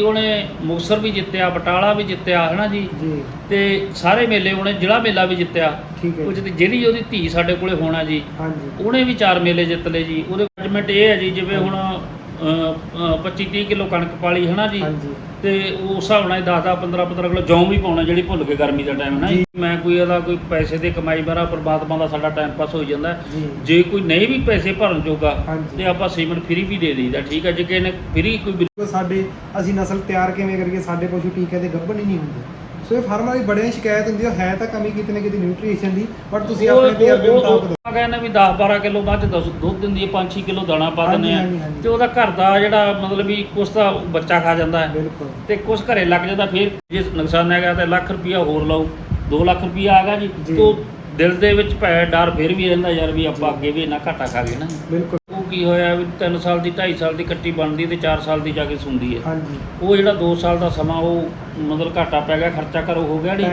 ਉਹਨੇ ਮੁਕਤਸਰ ਵੀ ਜਿੱਤਿਆ ਬਟਾਲਾ ਵੀ ਜਿੱਤਿਆ ਹੈ ਨਾ ਜੀ? ਜੀ। ਤੇ ਸਾਰੇ ਮੇਲੇ ਉਹਨੇ ਜ਼ਿਲ੍ਹਾ ਮੇਲਾ ਵੀ ਜਿੱਤਿਆ। ਠੀਕ ਹੈ ਉਹ ਜੀ। ਜਿਹਦੀ ਜਿਹੜੀ ਉਹਦੀ ਧੀ ਸਾਡੇ ਕੋਲੇ ਹੋਣਾ ਜੀ ਹਾਂਜੀ। ਉਹਨੇ ਵੀ ਚਾਰ ਮੇਲੇ ਜਿੱਤ ਲਏ ਜੀ। ਉਹਦੇ ਜਜਮੈਂਟ ਇਹ ਹੈ ਜੀ ਜਿਵੇਂ ਹੁਣ 25 30 ਕਿਲੋ ਕਣਕ ਪਾਲੀ ਹੈ ਨਾ ਜੀ ਹਾਂਜੀ ਤੇ ਉਸ ਹਿਸਾਬ ਨਾਲ 10 10 15 15 ਕਿਲੋ ਜੌਂ ਵੀ ਪਾਉਣਾ ਜਿਹੜੀ ਭੁੱਲ ਕੇ ਗਰਮੀ ਦਾ ਟਾਈਮ ਹੈ ਨਾ। ਮੈਂ ਕੋਈ ਇਹਦਾ ਕੋਈ ਪੈਸੇ ਦੇ ਕਮਾਈ ਬਾਰਾ ਪ੍ਰਮਾਤਮਾ ਦਾ ਸਾਡਾ ਟਾਈਮ ਪਾਸ ਹੋਈ ਜਾਂਦਾ ਹੈ। ਜੀ ਕੋਈ ਨਹੀਂ ਵੀ ਪੈਸੇ ਭਰਨ ਜੋਗਾ। ਤੇ ਆਪਾਂ ਸੀਮੈਂਟ ਫ੍ਰੀ ਵੀ ਦੇ ਦਈਦਾ ਠੀਕ ਹੈ ਜੇ ਕਿਸੇ ਨੇ ਫ੍ਰੀ ਕੋਈ ਸਾਡੇ ਅਸੀਂ ਨਸਲ ਤਿਆਰ ਕਿਵੇਂ ਕਰੀਏ ਸਾਡੇ ਪਸ਼ੂ ਟੀਕੇ ਦੇ ਗੱਭਣ ਹੀ ਨਹੀਂ ਹੁੰਦੇ ਸੋ ਇਹ ਫਾਰਮਾਂ ਦੀ ਬੜੀਆਂ ਸ਼ਿਕਾਇਤ ਹੁੰਦੀ ਹੈ ਹੈ ਤਾਂ ਕਮੀ ਕਿਤੇ ਨਾ ਕਿਤੇ ਨਿਊਟ੍ਰੀਸ਼ਨ ਦੀ ਬਟ ਤੁਸੀਂ ਆਪਣੇ ਤਜਰਬੇ ਮੁਤਾਬਕ ਉਹ ਕਹਿੰਦੇ ਵੀ 10 12 ਕਿਲੋ ਬਾਅਦ ਚ ਦੁੱਧ ਦੁੱਧ ਦਿੰਦੀ ਹੈ 5 6 ਕਿਲੋ ਦਾਣਾ ਪਾ ਹਾਂਜੀ, ਦਿੰਦੇ ਆ। ਹਾਂਜੀ, ਹਾਂਜੀ। ਤੇ ਉਹਦਾ ਘਰ ਦਾ ਜਿਹੜਾ ਮਤਲਬ ਵੀ ਕੁਛ ਤਾਂ ਬੱਚਾ ਖਾ ਜਾਂਦਾ ਹੈ। ਬਿਲਕੁਲ। ਤੇ ਕੁਛ ਘਰੇ ਲੱਗ ਜਾਂਦਾ ਫਿਰ ਜੇ ਨੁਕਸਾਨ ਹੈਗਾ ਤੇ ਲੱਖ ਰੁਪਇਆ ਹੋਰ ਲਾਓ। 2 ਲੱਖ ਰੁਪਇਆ ਆਗਾ ਜੀ ਜੀ। ਤੋਂ ਦਿਲ ਦੇ ਵਿੱਚ ਭੈ ਡਰ ਫਿਰ ਵੀ ਰਹਿੰਦਾ ਯਾਰ ਵੀ ਆਪਾਂ ਅੱਗੇ ਵੀ ਇੰਨਾ ਘਾਟਾ ਖਾ ਗਏ ਨਾ। ਬਿਲਕੁਲ। ਕੀ ਹੋਇਆ ਵੀ 3 ਸਾਲ ਦੀ 2.5 ਸਾਲ ਦੀ ਕੱਟੀ ਬਣਦੀ ਤੇ 4 ਸਾਲ ਦੀ ਜਾ ਕੇ ਸੁੰਦੀ ਹੈ ਹਾਂਜੀ। ਉਹ ਜਿਹੜਾ 2 ਸਾਲ ਦਾ ਸਮਾਂ ਉਹ ਮਤਲਬ ਘਾਟਾ ਪੈ ਗਿਆ ਖਰਚਾ ਕਰੋ ਹੋ ਗਿਆ ਜੀ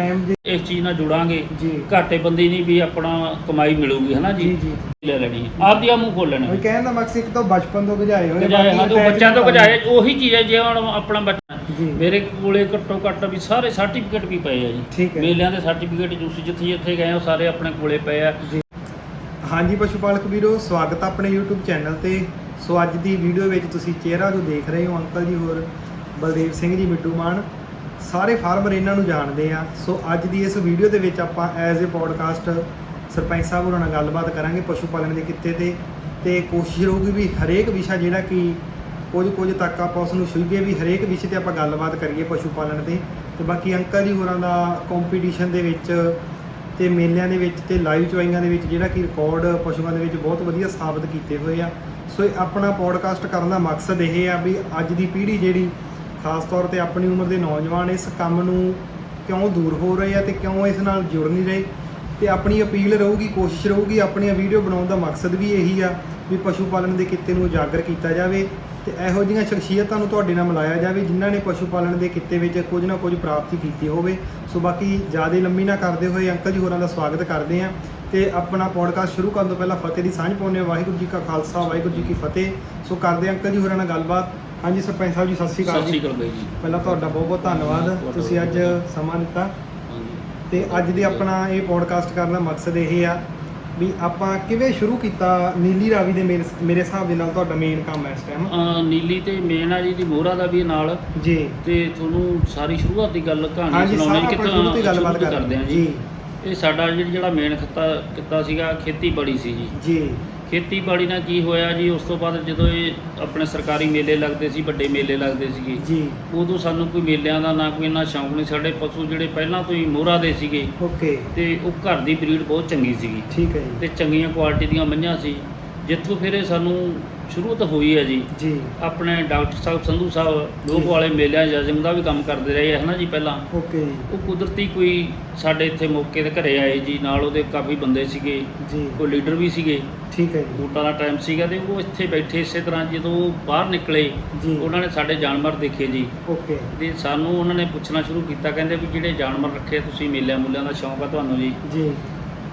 ਇਸ ਚੀਜ਼ ਨਾਲ ਜੁੜਾਂਗੇ। ਜੀ। ਘਾਟੇ ਬੰਦੀ ਨਹੀਂ ਵੀ ਆਪਣਾ ਕਮਾਈ ਮਿਲੂਗੀ ਹਨਾ ਜੀ? ਜੀ ਜੀ। ਲੈ ਲੈਣੀ ਆਪਦੀ ਆ ਮੂੰਹ ਖੋਲਣੇ ਉਹ ਕਹਿਣ ਦਾ ਮਕਸਦ ਇੱਕ ਤਾਂ ਬਚਪਨ ਤੋਂ ਗਜਾਏ ਹੋਏ ਗਜਾਏ ਹਾਂ ਬਾਕੀ ਤੋਂ attach ਬੱਚਿਆਂ ਤੋਂ ਗਜਾਏ ਉਹੀ ਚੀਜ਼ ਹੈ ਜੇ ਹੁਣ ਆਪਣਾ ਬੱਚਾ ਜੀ। ਮੇਰੇ ਕੋਲੇ ਘੱਟੋ ਘੱਟ ਵੀ ਸਾਰੇ ਸਰਟੀਫਿਕੇਟ ਵੀ ਪਏ ਆ ਜੀ। ਠੀਕ ਹੈ। ਮੇਲਿਆਂ ਦੇ ਸਰਟੀਫਿਕੇਟ ਤੁਸੀਂ ਜਿੱਥੇ ਜਿੱਥੇ ਗਏ ਹੋ ਸਾਰੇ ਆਪਣੇ ਕੋਲੇ ਪਏ ਆ। ਜੀ। ਹਾਂਜੀ ਪਸ਼ੂ ਪਾਲਕ ਵੀਰੋ, ਸਵਾਗਤ ਹੈ ਆਪਣੇ YouTube ਚੈਨਲ ਤੇ। ਸੋ ਅੱਜ ਦੀ ਵੀਡੀਓ ਵਿੱਚ ਤੁਸੀਂ ਚਿਹਰਾ ਜੋ ਦੇਖ ਰਹੇ ਹੋ, ਅੰਕਲ ਜੀ ਹੋਰ, ਬਲਦੇਵ ਸਿੰਘ ਜੀ, ਮਿੱਟੂ ਮਾਨ, ਸਾਰੇ ਫਾਰਮਰ ਇਹਨਾਂ ਨੂੰ ਜਾਣਦੇ ਆ। ਸੋ ਅੱਜ ਦੀ ਇਸ ਵੀਡੀਓ ਦੇ ਵਿੱਚ ਆਪਾਂ ਐਜ਼ ਅ ਪੋਡਕਾਸਟ ਸਰਪੰਚ ਸਾਹਿਬ ਹੋਰਾਂ ਨਾਲ ਗੱਲਬਾਤ ਕਰਾਂਗੇ ਪਸ਼ੂ ਪਾਲਣ ਦੇ ਕਿੱਤੇ ਤੇ। ਤੇ ਕੋਸ਼ਿਸ਼ ਰਹੂਗੀ ਵੀ ਹਰੇਕ ਵਿਸ਼ਾ ਜਿਹੜਾ ਕਿ ਕੁਝ ਕੁਝ ਤੱਕ ਆਪਾਂ ਉਸ ਨੂੰ ਛੂਈਏ ਵੀ ਹਰੇਕ ਵਿਸ਼ੇ ਤੇ ਆਪਾਂ ਗੱਲਬਾਤ ਕਰੀਏ ਪਸ਼ੂ ਪਾਲਣ ਤੇ। ਤੇ ਬਾਕੀ ਅੰਕਲ ਜੀ ਹੋਰਾਂ ਦਾ ਕੰਪੀਟੀਸ਼ਨ ਦੇ ਵਿੱਚ ਤੇ ਮੇਲਿਆਂ ਦੇ ਵਿੱਚ ਤੇ ਲਾਈਵ ਚੁਆਈਆਂ ਦੇ ਵਿੱਚ ਜਿਹੜਾ ਕਿ ਰਿਕਾਰਡ ਪਸ਼ੂਆਂ ਦੇ ਵਿੱਚ ਬਹੁਤ ਵਧੀਆ ਸਾਬਤ ਕੀਤੇ ਹੋਏ ਆ। ਸੋ ਇਹ ਆਪਣਾ ਪੋਡਕਾਸਟ ਕਰਨ ਦਾ ਮਕਸਦ ਇਹ ਆ ਵੀ ਅੱਜ ਦੀ ਪੀੜ੍ਹੀ ਜਿਹੜੀ ਖਾਸ ਤੌਰ ਤੇ ਆਪਣੀ ਉਮਰ ਦੇ ਨੌਜਵਾਨ ਇਸ ਕੰਮ ਨੂੰ ਕਿਉਂ ਦੂਰ ਹੋ ਰਹੇ ਆ ਤੇ ਕਿਉਂ ਇਸ ਨਾਲ ਜੁੜ ਨਹੀਂ ਰਹੇ, ਤੇ ਆਪਣੀ ਅਪੀਲ ਰਹੂਗੀ, ਕੋਸ਼ਿਸ਼ ਰਹੂਗੀ, ਆਪਣੀਆਂ ਵੀਡੀਓ ਬਣਾਉਣ ਦਾ ਮਕਸਦ ਵੀ ਇਹੀ ਆ ਵੀ ਪਸ਼ੂ ਪਾਲਣ ਦੇ ਕਿੱਤੇ ਨੂੰ ਉਜਾਗਰ ਕੀਤਾ ਜਾਵੇ। ਤੇ ਇਹੋ ਜਿਹੀਆਂ ਸ਼ਖਸੀਅਤਾਂ ਨੂੰ ਤੁਹਾਡੇ ਨਾਲ ਮਿਲਾਇਆ ਜਾਵੇ ਜਿਨ੍ਹਾਂ ਨੇ ਪਸ਼ੂ ਪਾਲਣ ਦੇ ਕਿੱਤੇ ਵਿੱਚ ਕੁਝ ਨਾ ਕੁਝ ਪ੍ਰਾਪਤੀ ਕੀਤੀ ਹੋਵੇ। ਸੋ ਬਾਕੀ ਜ਼ਿਆਦਾ ਲੰਮੀ ਨਾ ਕਰਦੇ ਹੋਏ ਅੰਕਲ ਜੀ ਹੋਰਾਂ ਦਾ ਸਵਾਗਤ ਕਰਦੇ ਆ ਤੇ ਆਪਣਾ ਪੋਡਕਾਸਟ ਸ਼ੁਰੂ ਕਰਨ ਤੋਂ ਪਹਿਲਾਂ ਫਤਿਹ ਦੀ ਸਾਂਝ ਪਾਉਂਦੇ ਹਾਂ। ਵਾਹਿਗੁਰੂ ਜੀ ਕਾ ਖਾਲਸਾ ਵਾਹਿਗੁਰੂ ਜੀ ਕੀ ਫਤਿਹ। ਸੋ ਕਰਦੇ ਹਾਂ ਅੰਕਲ ਜੀ ਹੋਰਾਂ ਨਾਲ ਗੱਲਬਾਤ। ਹਾਂਜੀ ਸਰਪੰਚ ਸਾਹਿਬ ਜੀ ਸਤਿ ਸ਼੍ਰੀ ਸਤਿ ਅਕਾਲ ਸ੍ਰੀ ਜੀ ਅਕਾਲ ਬਾਈ ਜੀ। ਪਹਿਲਾਂ ਤੁਹਾਡਾ ਬਹੁਤ ਬਹੁਤ ਧੰਨਵਾਦ। ਤੁਸੀਂ ਅੱਜ ਸਮਾਂ ਦਿੱਤਾ। ਤੇ ਅੱਜ ਦੀ ਆਪਣਾ ਇਹ ਪੋਡਕਾਸਟ ਕਰਨ ਦਾ ਮਕਸਦ ਇਹ ਆ ਵੀ ਆਪਾਂ ਕਿਵੇਂ ਸ਼ੁਰੂ ਕੀਤਾ ਨੀਲੀ ਰਾਵੀ ਦੇ ਮੇਰੇ ਮੇਰੇ ਹਿਸਾਬ ਦੇ ਨਾਲ ਤੁਹਾਡਾ ਮੇਨ ਕੰਮ ਹੈ ਇਸ ਟਾਈਮ ਅਹ ਨੀਲੀ ਤੇ ਮੇਨ ਆ ਜੀ ਦੀ ਮੋਹਰਾ ਦਾ ਵੀ ਨਾਲ। ਜੀ। ਤੇ ਤੁਹਾਨੂੰ ਸਾਰੀ ਸ਼ੁਰੂਆਤ ਦੀ ਗੱਲ ਕਹਾਣੀ ਹਾਂਜੀ ਸੁਣਾਉਣੀ ਸਾਰਾ ਆਪਾਂ ਸ਼ੁਰੂ ਤੋਂ ਹੀ ਗੱਲਬਾਤ ਸ਼ੁਰੂ ਤੋਂ ਕਰਦੇ ਹਾਂ ਜੀ। ਇਹ ਸਾਡਾ ਜਿਹੜੀ- ਜਿਹੜਾ ਮੇਨ ਖੱਤਾ ਕਿੱਤਾ ਸੀਗਾ ਖੇਤੀਬਾੜੀ ਸੀ ਜੀ। ਜੀ। ਖੇਤੀਬਾੜੀ ਨਾਲ ਕੀ ਹੋਇਆ ਜੀ? ਉਸ ਤੋਂ ਬਾਅਦ ਜਦੋਂ ਇਹ ਆਪਣੇ ਸਰਕਾਰੀ ਮੇਲੇ ਲੱਗਦੇ ਸੀ ਵੱਡੇ ਮੇਲੇ ਲੱਗਦੇ ਸੀਗੇ। ਜੀ। ਉਦੋਂ ਸਾਨੂੰ ਕੋਈ ਮੇਲਿਆਂ ਦਾ ਨਾ ਕੋਈ ਇੰਨਾ ਸ਼ੌਂਕ ਨਹੀਂ ਸਾਡੇ ਪਸ਼ੂ ਜਿਹੜੇ ਪਹਿਲਾਂ ਤੋਂ ਹੀ ਮੋਹਰਾ ਦੇ ਸੀਗੇ ਓਕੇ। ਤੇ ਉਹ ਘਰ ਦੀ ਬਰੀਡ ਬਹੁਤ ਚੰਗੀ ਸੀਗੀ। ਠੀਕ ਹੈ ਜੀ। ਤੇ ਚੰਗੀਆਂ ਕੁਆਲਿਟੀ ਦੀਆਂ ਮੱਝਾਂ ਸੀ। ਜਿੱਥੋਂ ਫਿਰ ਇਹ ਸਾਨੂੰ ਸ਼ੁਰੂਆਤ ਹੋਈ ਹੈ ਜੀ। ਜੀ। ਆਪਣੇ ਡਾਕਟਰ ਸਾਹਿਬ ਸੰਧੂ ਸਾਹਿਬ ਲੋਕ ਵਾਲੇ ਮੇਲਿਆਂ ਜਜ਼ਮ ਦਾ ਵੀ ਕੰਮ ਕਰਦੇ ਰਹੇ ਹੈ ਨਾ ਜੀ ਪਹਿਲਾਂ। ਓਕੇ ਉਹ ਕੁਦਰਤੀ ਕੋਈ ਸਾਡੇ ਇੱਥੇ ਮੌਕੇ ਤੇ ਘਰੇ ਆਏ ਜੀ। ਨਾਲ ਉਹਦੇ ਕਾਫੀ ਬੰਦੇ ਸੀਗੇ। ਜੀ। ਕੋਈ ਲੀਡਰ ਵੀ ਸੀਗੇ। ਠੀਕ ਹੈ ਜੀ। ਵੋਟਾਂ ਦਾ ਟਾਈਮ ਸੀਗਾ ਤੇ ਉਹ ਇੱਥੇ ਬੈਠੇ ਇਸੇ ਤਰ੍ਹਾਂ ਜਦੋਂ ਉਹ ਬਾਹਰ ਨਿਕਲੇ ਉਹਨਾਂ ਨੇ ਸਾਡੇ ਜਾਨਵਰ ਦੇਖੇ ਜੀ। ਓਕੇ। ਤੇ ਸਾਨੂੰ ਉਹਨਾਂ ਨੇ ਪੁੱਛਣਾ ਸ਼ੁਰੂ ਕੀਤਾ ਕਹਿੰਦੇ ਵੀ ਜਿਹੜੇ ਜਾਨਵਰ ਰੱਖੇ ਤੁਸੀਂ ਮੇਲਿਆਂ ਮੂਲਿਆਂ ਦਾ ਸ਼ੌਂਕ ਆ ਤੁਹਾਨੂੰ ਜੀ। ਜੀ।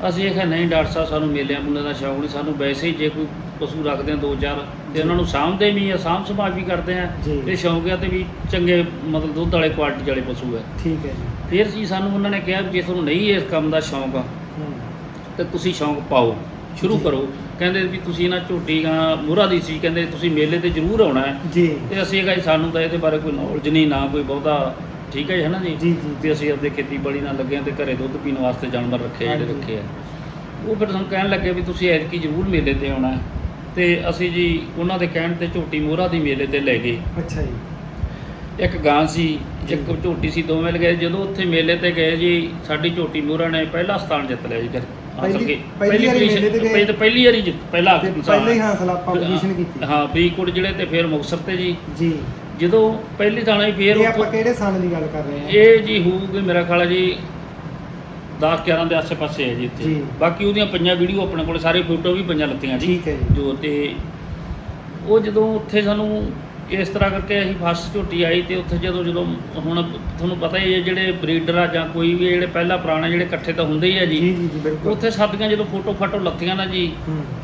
ਅਸੀਂ ਇਹ ਕਿਹਾ ਨਹੀਂ ਡਾਕਟਰ ਸਾਹਿਬ ਸਾਨੂੰ ਮੇਲਿਆਂ ਮੂਲਿਆਂ ਦਾ ਸ਼ੌਂਕ ਨਹੀਂ ਸਾਨੂੰ ਵੈਸੇ ਹੀ ਜੇ ਕੋਈ ਪਸ਼ੂ ਰੱਖਦੇ ਆ ਦੋ ਚਾਰ ਤੇ ਉਹਨਾਂ ਨੂੰ ਸਾਂਭਦੇ ਵੀ ਆ ਸਾਂਭ ਸੰਭਾਲ ਵੀ ਕਰਦੇ ਆ। ਜੀ। ਤੇ ਸ਼ੌਂਕ ਆ ਤੇ ਵੀ ਚੰਗੇ ਮਤਲਬ ਦੁੱਧ ਵਾਲੇ ਕੁਆਲਿਟੀ ਵਾਲੇ ਪਸ਼ੂ ਆ। ਠੀਕ ਹੈ ਜੀ। ਫਿਰ ਜੀ ਸਾਨੂੰ ਉਹਨਾਂ ਨੇ ਕਿਹਾ ਵੀ ਜੇ ਤੁਹਾਨੂੰ ਨਹੀਂ ਇਸ ਕੰਮ ਦਾ ਸ਼ੌਂਕ ਆ ਹੂੰ। ਤੇ ਤੁਸੀਂ ਸ਼ੌਂਕ ਪਾਓ ਸ਼ੁਰੂ ਜੀ। ਕਰੋ। ਕਹਿੰਦੇ ਵੀ ਤੁਸੀਂ ਨਾ ਝੋਟੀ ਗਾਂ ਮੂਹਰਾ ਦੀ ਸੀ ਕਹਿੰਦੇ ਤੁਸੀਂ ਮੇਲੇ ਤੇ ਜ਼ਰੂਰ ਆਉਣਾ ਹੈ। ਜੀ। ਤੇ ਅਸੀਂ ਕਿਹਾ ਸਾਨੂੰ ਤਾਂ ਇਹਦੇ ਬਾਰੇ ਕੋਈ ਨੌਲੇਜ ਨਹੀਂ ਨਾ ਕੋਈ ਬਹੁਤਾ ਠੀਕ ਹੈ ਜੀ, ਹੈ ਨਾ ਜੀ? ਜੀ ਜੀ ਤੇ ਅਸੀਂ ਆਪਦੇ ਖੇਤੀਬਾੜੀ ਨਾਲ ਲੱਗੇ ਹਾਂ ਤੇ ਘਰੇ ਦੁੱਧ ਪੀਣ ਵਾਸਤੇ ਜਾਨਵਰ ਰੱਖੇ ਆ ਜਿਹੜੇ ਹਾਂਜੀ। ਰੱਖੇ ਆ। ਉਹ ਫਿਰ ਸਾਨੂੰ ਕਹਿਣ ਲੱਗੇ ਵੀ ਤੁਸੀਂ ਐਤਕੀ ਜ਼ਰੂਰ ਮੇਲੇ ਤੇ ਆਉਣਾ ਹੈ। ਤੇ ਅਸੀਂ ਜੀ ਉਹਨਾਂ ਦੇ ਕਹਿਣ ਤੇ ਝੋਟੀ ਮੋਹਰਾ ਦੀ ਮੇਲੇ ਤੇ ਲੈ ਗਏ। ਅੱਛਾ ਜੀ। ਇੱਕ ਗਾਂ ਸੀ ਇੱਕ। ਝੋਟੀ ਸੀ ਦੋਵੇਂ ਲਗੇ। ਜਦੋਂ ਉੱਥੇ ਮੇਲੇ ਤੇ ਗਏ ਜੀ ਸਾਡੀ ਝੋਟੀ ਮੋਹਰਾ ਨੇ ਪਹਿਲਾ ਸਥਾਨ ਜਿੱਤ ਲਿਆ ਜੀ ਫਿਰ ਹਾਸਲ ਪਹਿਲੀ- ਵਾਰੀ ਮੇਲੇ ਤੇ ਗਏ? ਪਹਿਲੀ- ਪਹਿਲੀ ਵਾਰੀ ਜਿੱਤ ਪਹਿਲਾ ਤੇ ਪਹਿਲਾਂ ਹੀ ਹਾਸਲ ਆਪਾਂ ਪੋਜੀਸ਼ਨ ਕੀਤੀ। ਹਾਂ ਫਰੀਦਕੋਟ ਜ਼ਿਲ੍ਹੇ ਤੇ ਫਿਰ ਮੁਕਤਸਰ ਤੇ ਜੀ। ਜੀ। ਜਦੋਂ ਪਹਿਲੀ ਥਾਣਾ ਹੀ ਫਿਰ ਇਹ ਆਪਾਂ ਉੱਥੋਂ- ਕਿਹੜੇ ਸਾਲ ਦੀ ਗੱਲ ਕਰ ਰਹੇ ਹਾਂ? ਇਹ ਜੀ ਹੋਊਗੀ ਮੇਰਾ ਖਿਆਲ ਹੈ ਜੀ 10 11 ਦੇ ਆਸੇ-ਪਾਸੇ ਹੈ ਜੀ ਇੱਥੇ। ਜੀ। ਬਾਕੀ ਉਹਦੀਆਂ ਪੰਜਾਂ ਵੀਡੀਓ ਆਪਣੇ ਕੋਲ ਸਾਰੇ ਫੋਟੋ ਵੀ ਪੰਜਾਂ ਲੱਤੀਆਂ ਜੀ। ਠੀਕ ਹੈ ਜੀ। ਜੋ ਤੇ ਉਹ ਜਦੋਂ ਉੱਥੇ ਸਾਨੂੰ ਇਸ ਤਰ੍ਹਾਂ ਕਰਕੇ ਅਸੀਂ ਫਸਟ ਝੋਟੀ ਆਈ ਤੇ ਉੱਥੇ ਜਦੋਂ ਜਦੋਂ ਹੁਣ ਤੁਹਾਨੂੰ ਪਤਾ ਹੀ ਹੈ ਜਿਹੜੇ ਬਰੀਡਰ ਆ ਜਾਂ ਕੋਈ ਵੀ ਜਿਹੜੇ ਪਹਿਲਾਂ ਪੁਰਾਣੇ ਜਿਹੜੇ ਇਕੱਠੇ ਤਾਂ ਹੁੰਦੇ ਹੀ ਆ ਜੀ ਉੱਥੇ ਸਾਡੀਆਂ ਜਦੋਂ ਫੋਟੋ ਫਾਟੋ ਲੱਥੀਆਂ ਨਾ ਜੀ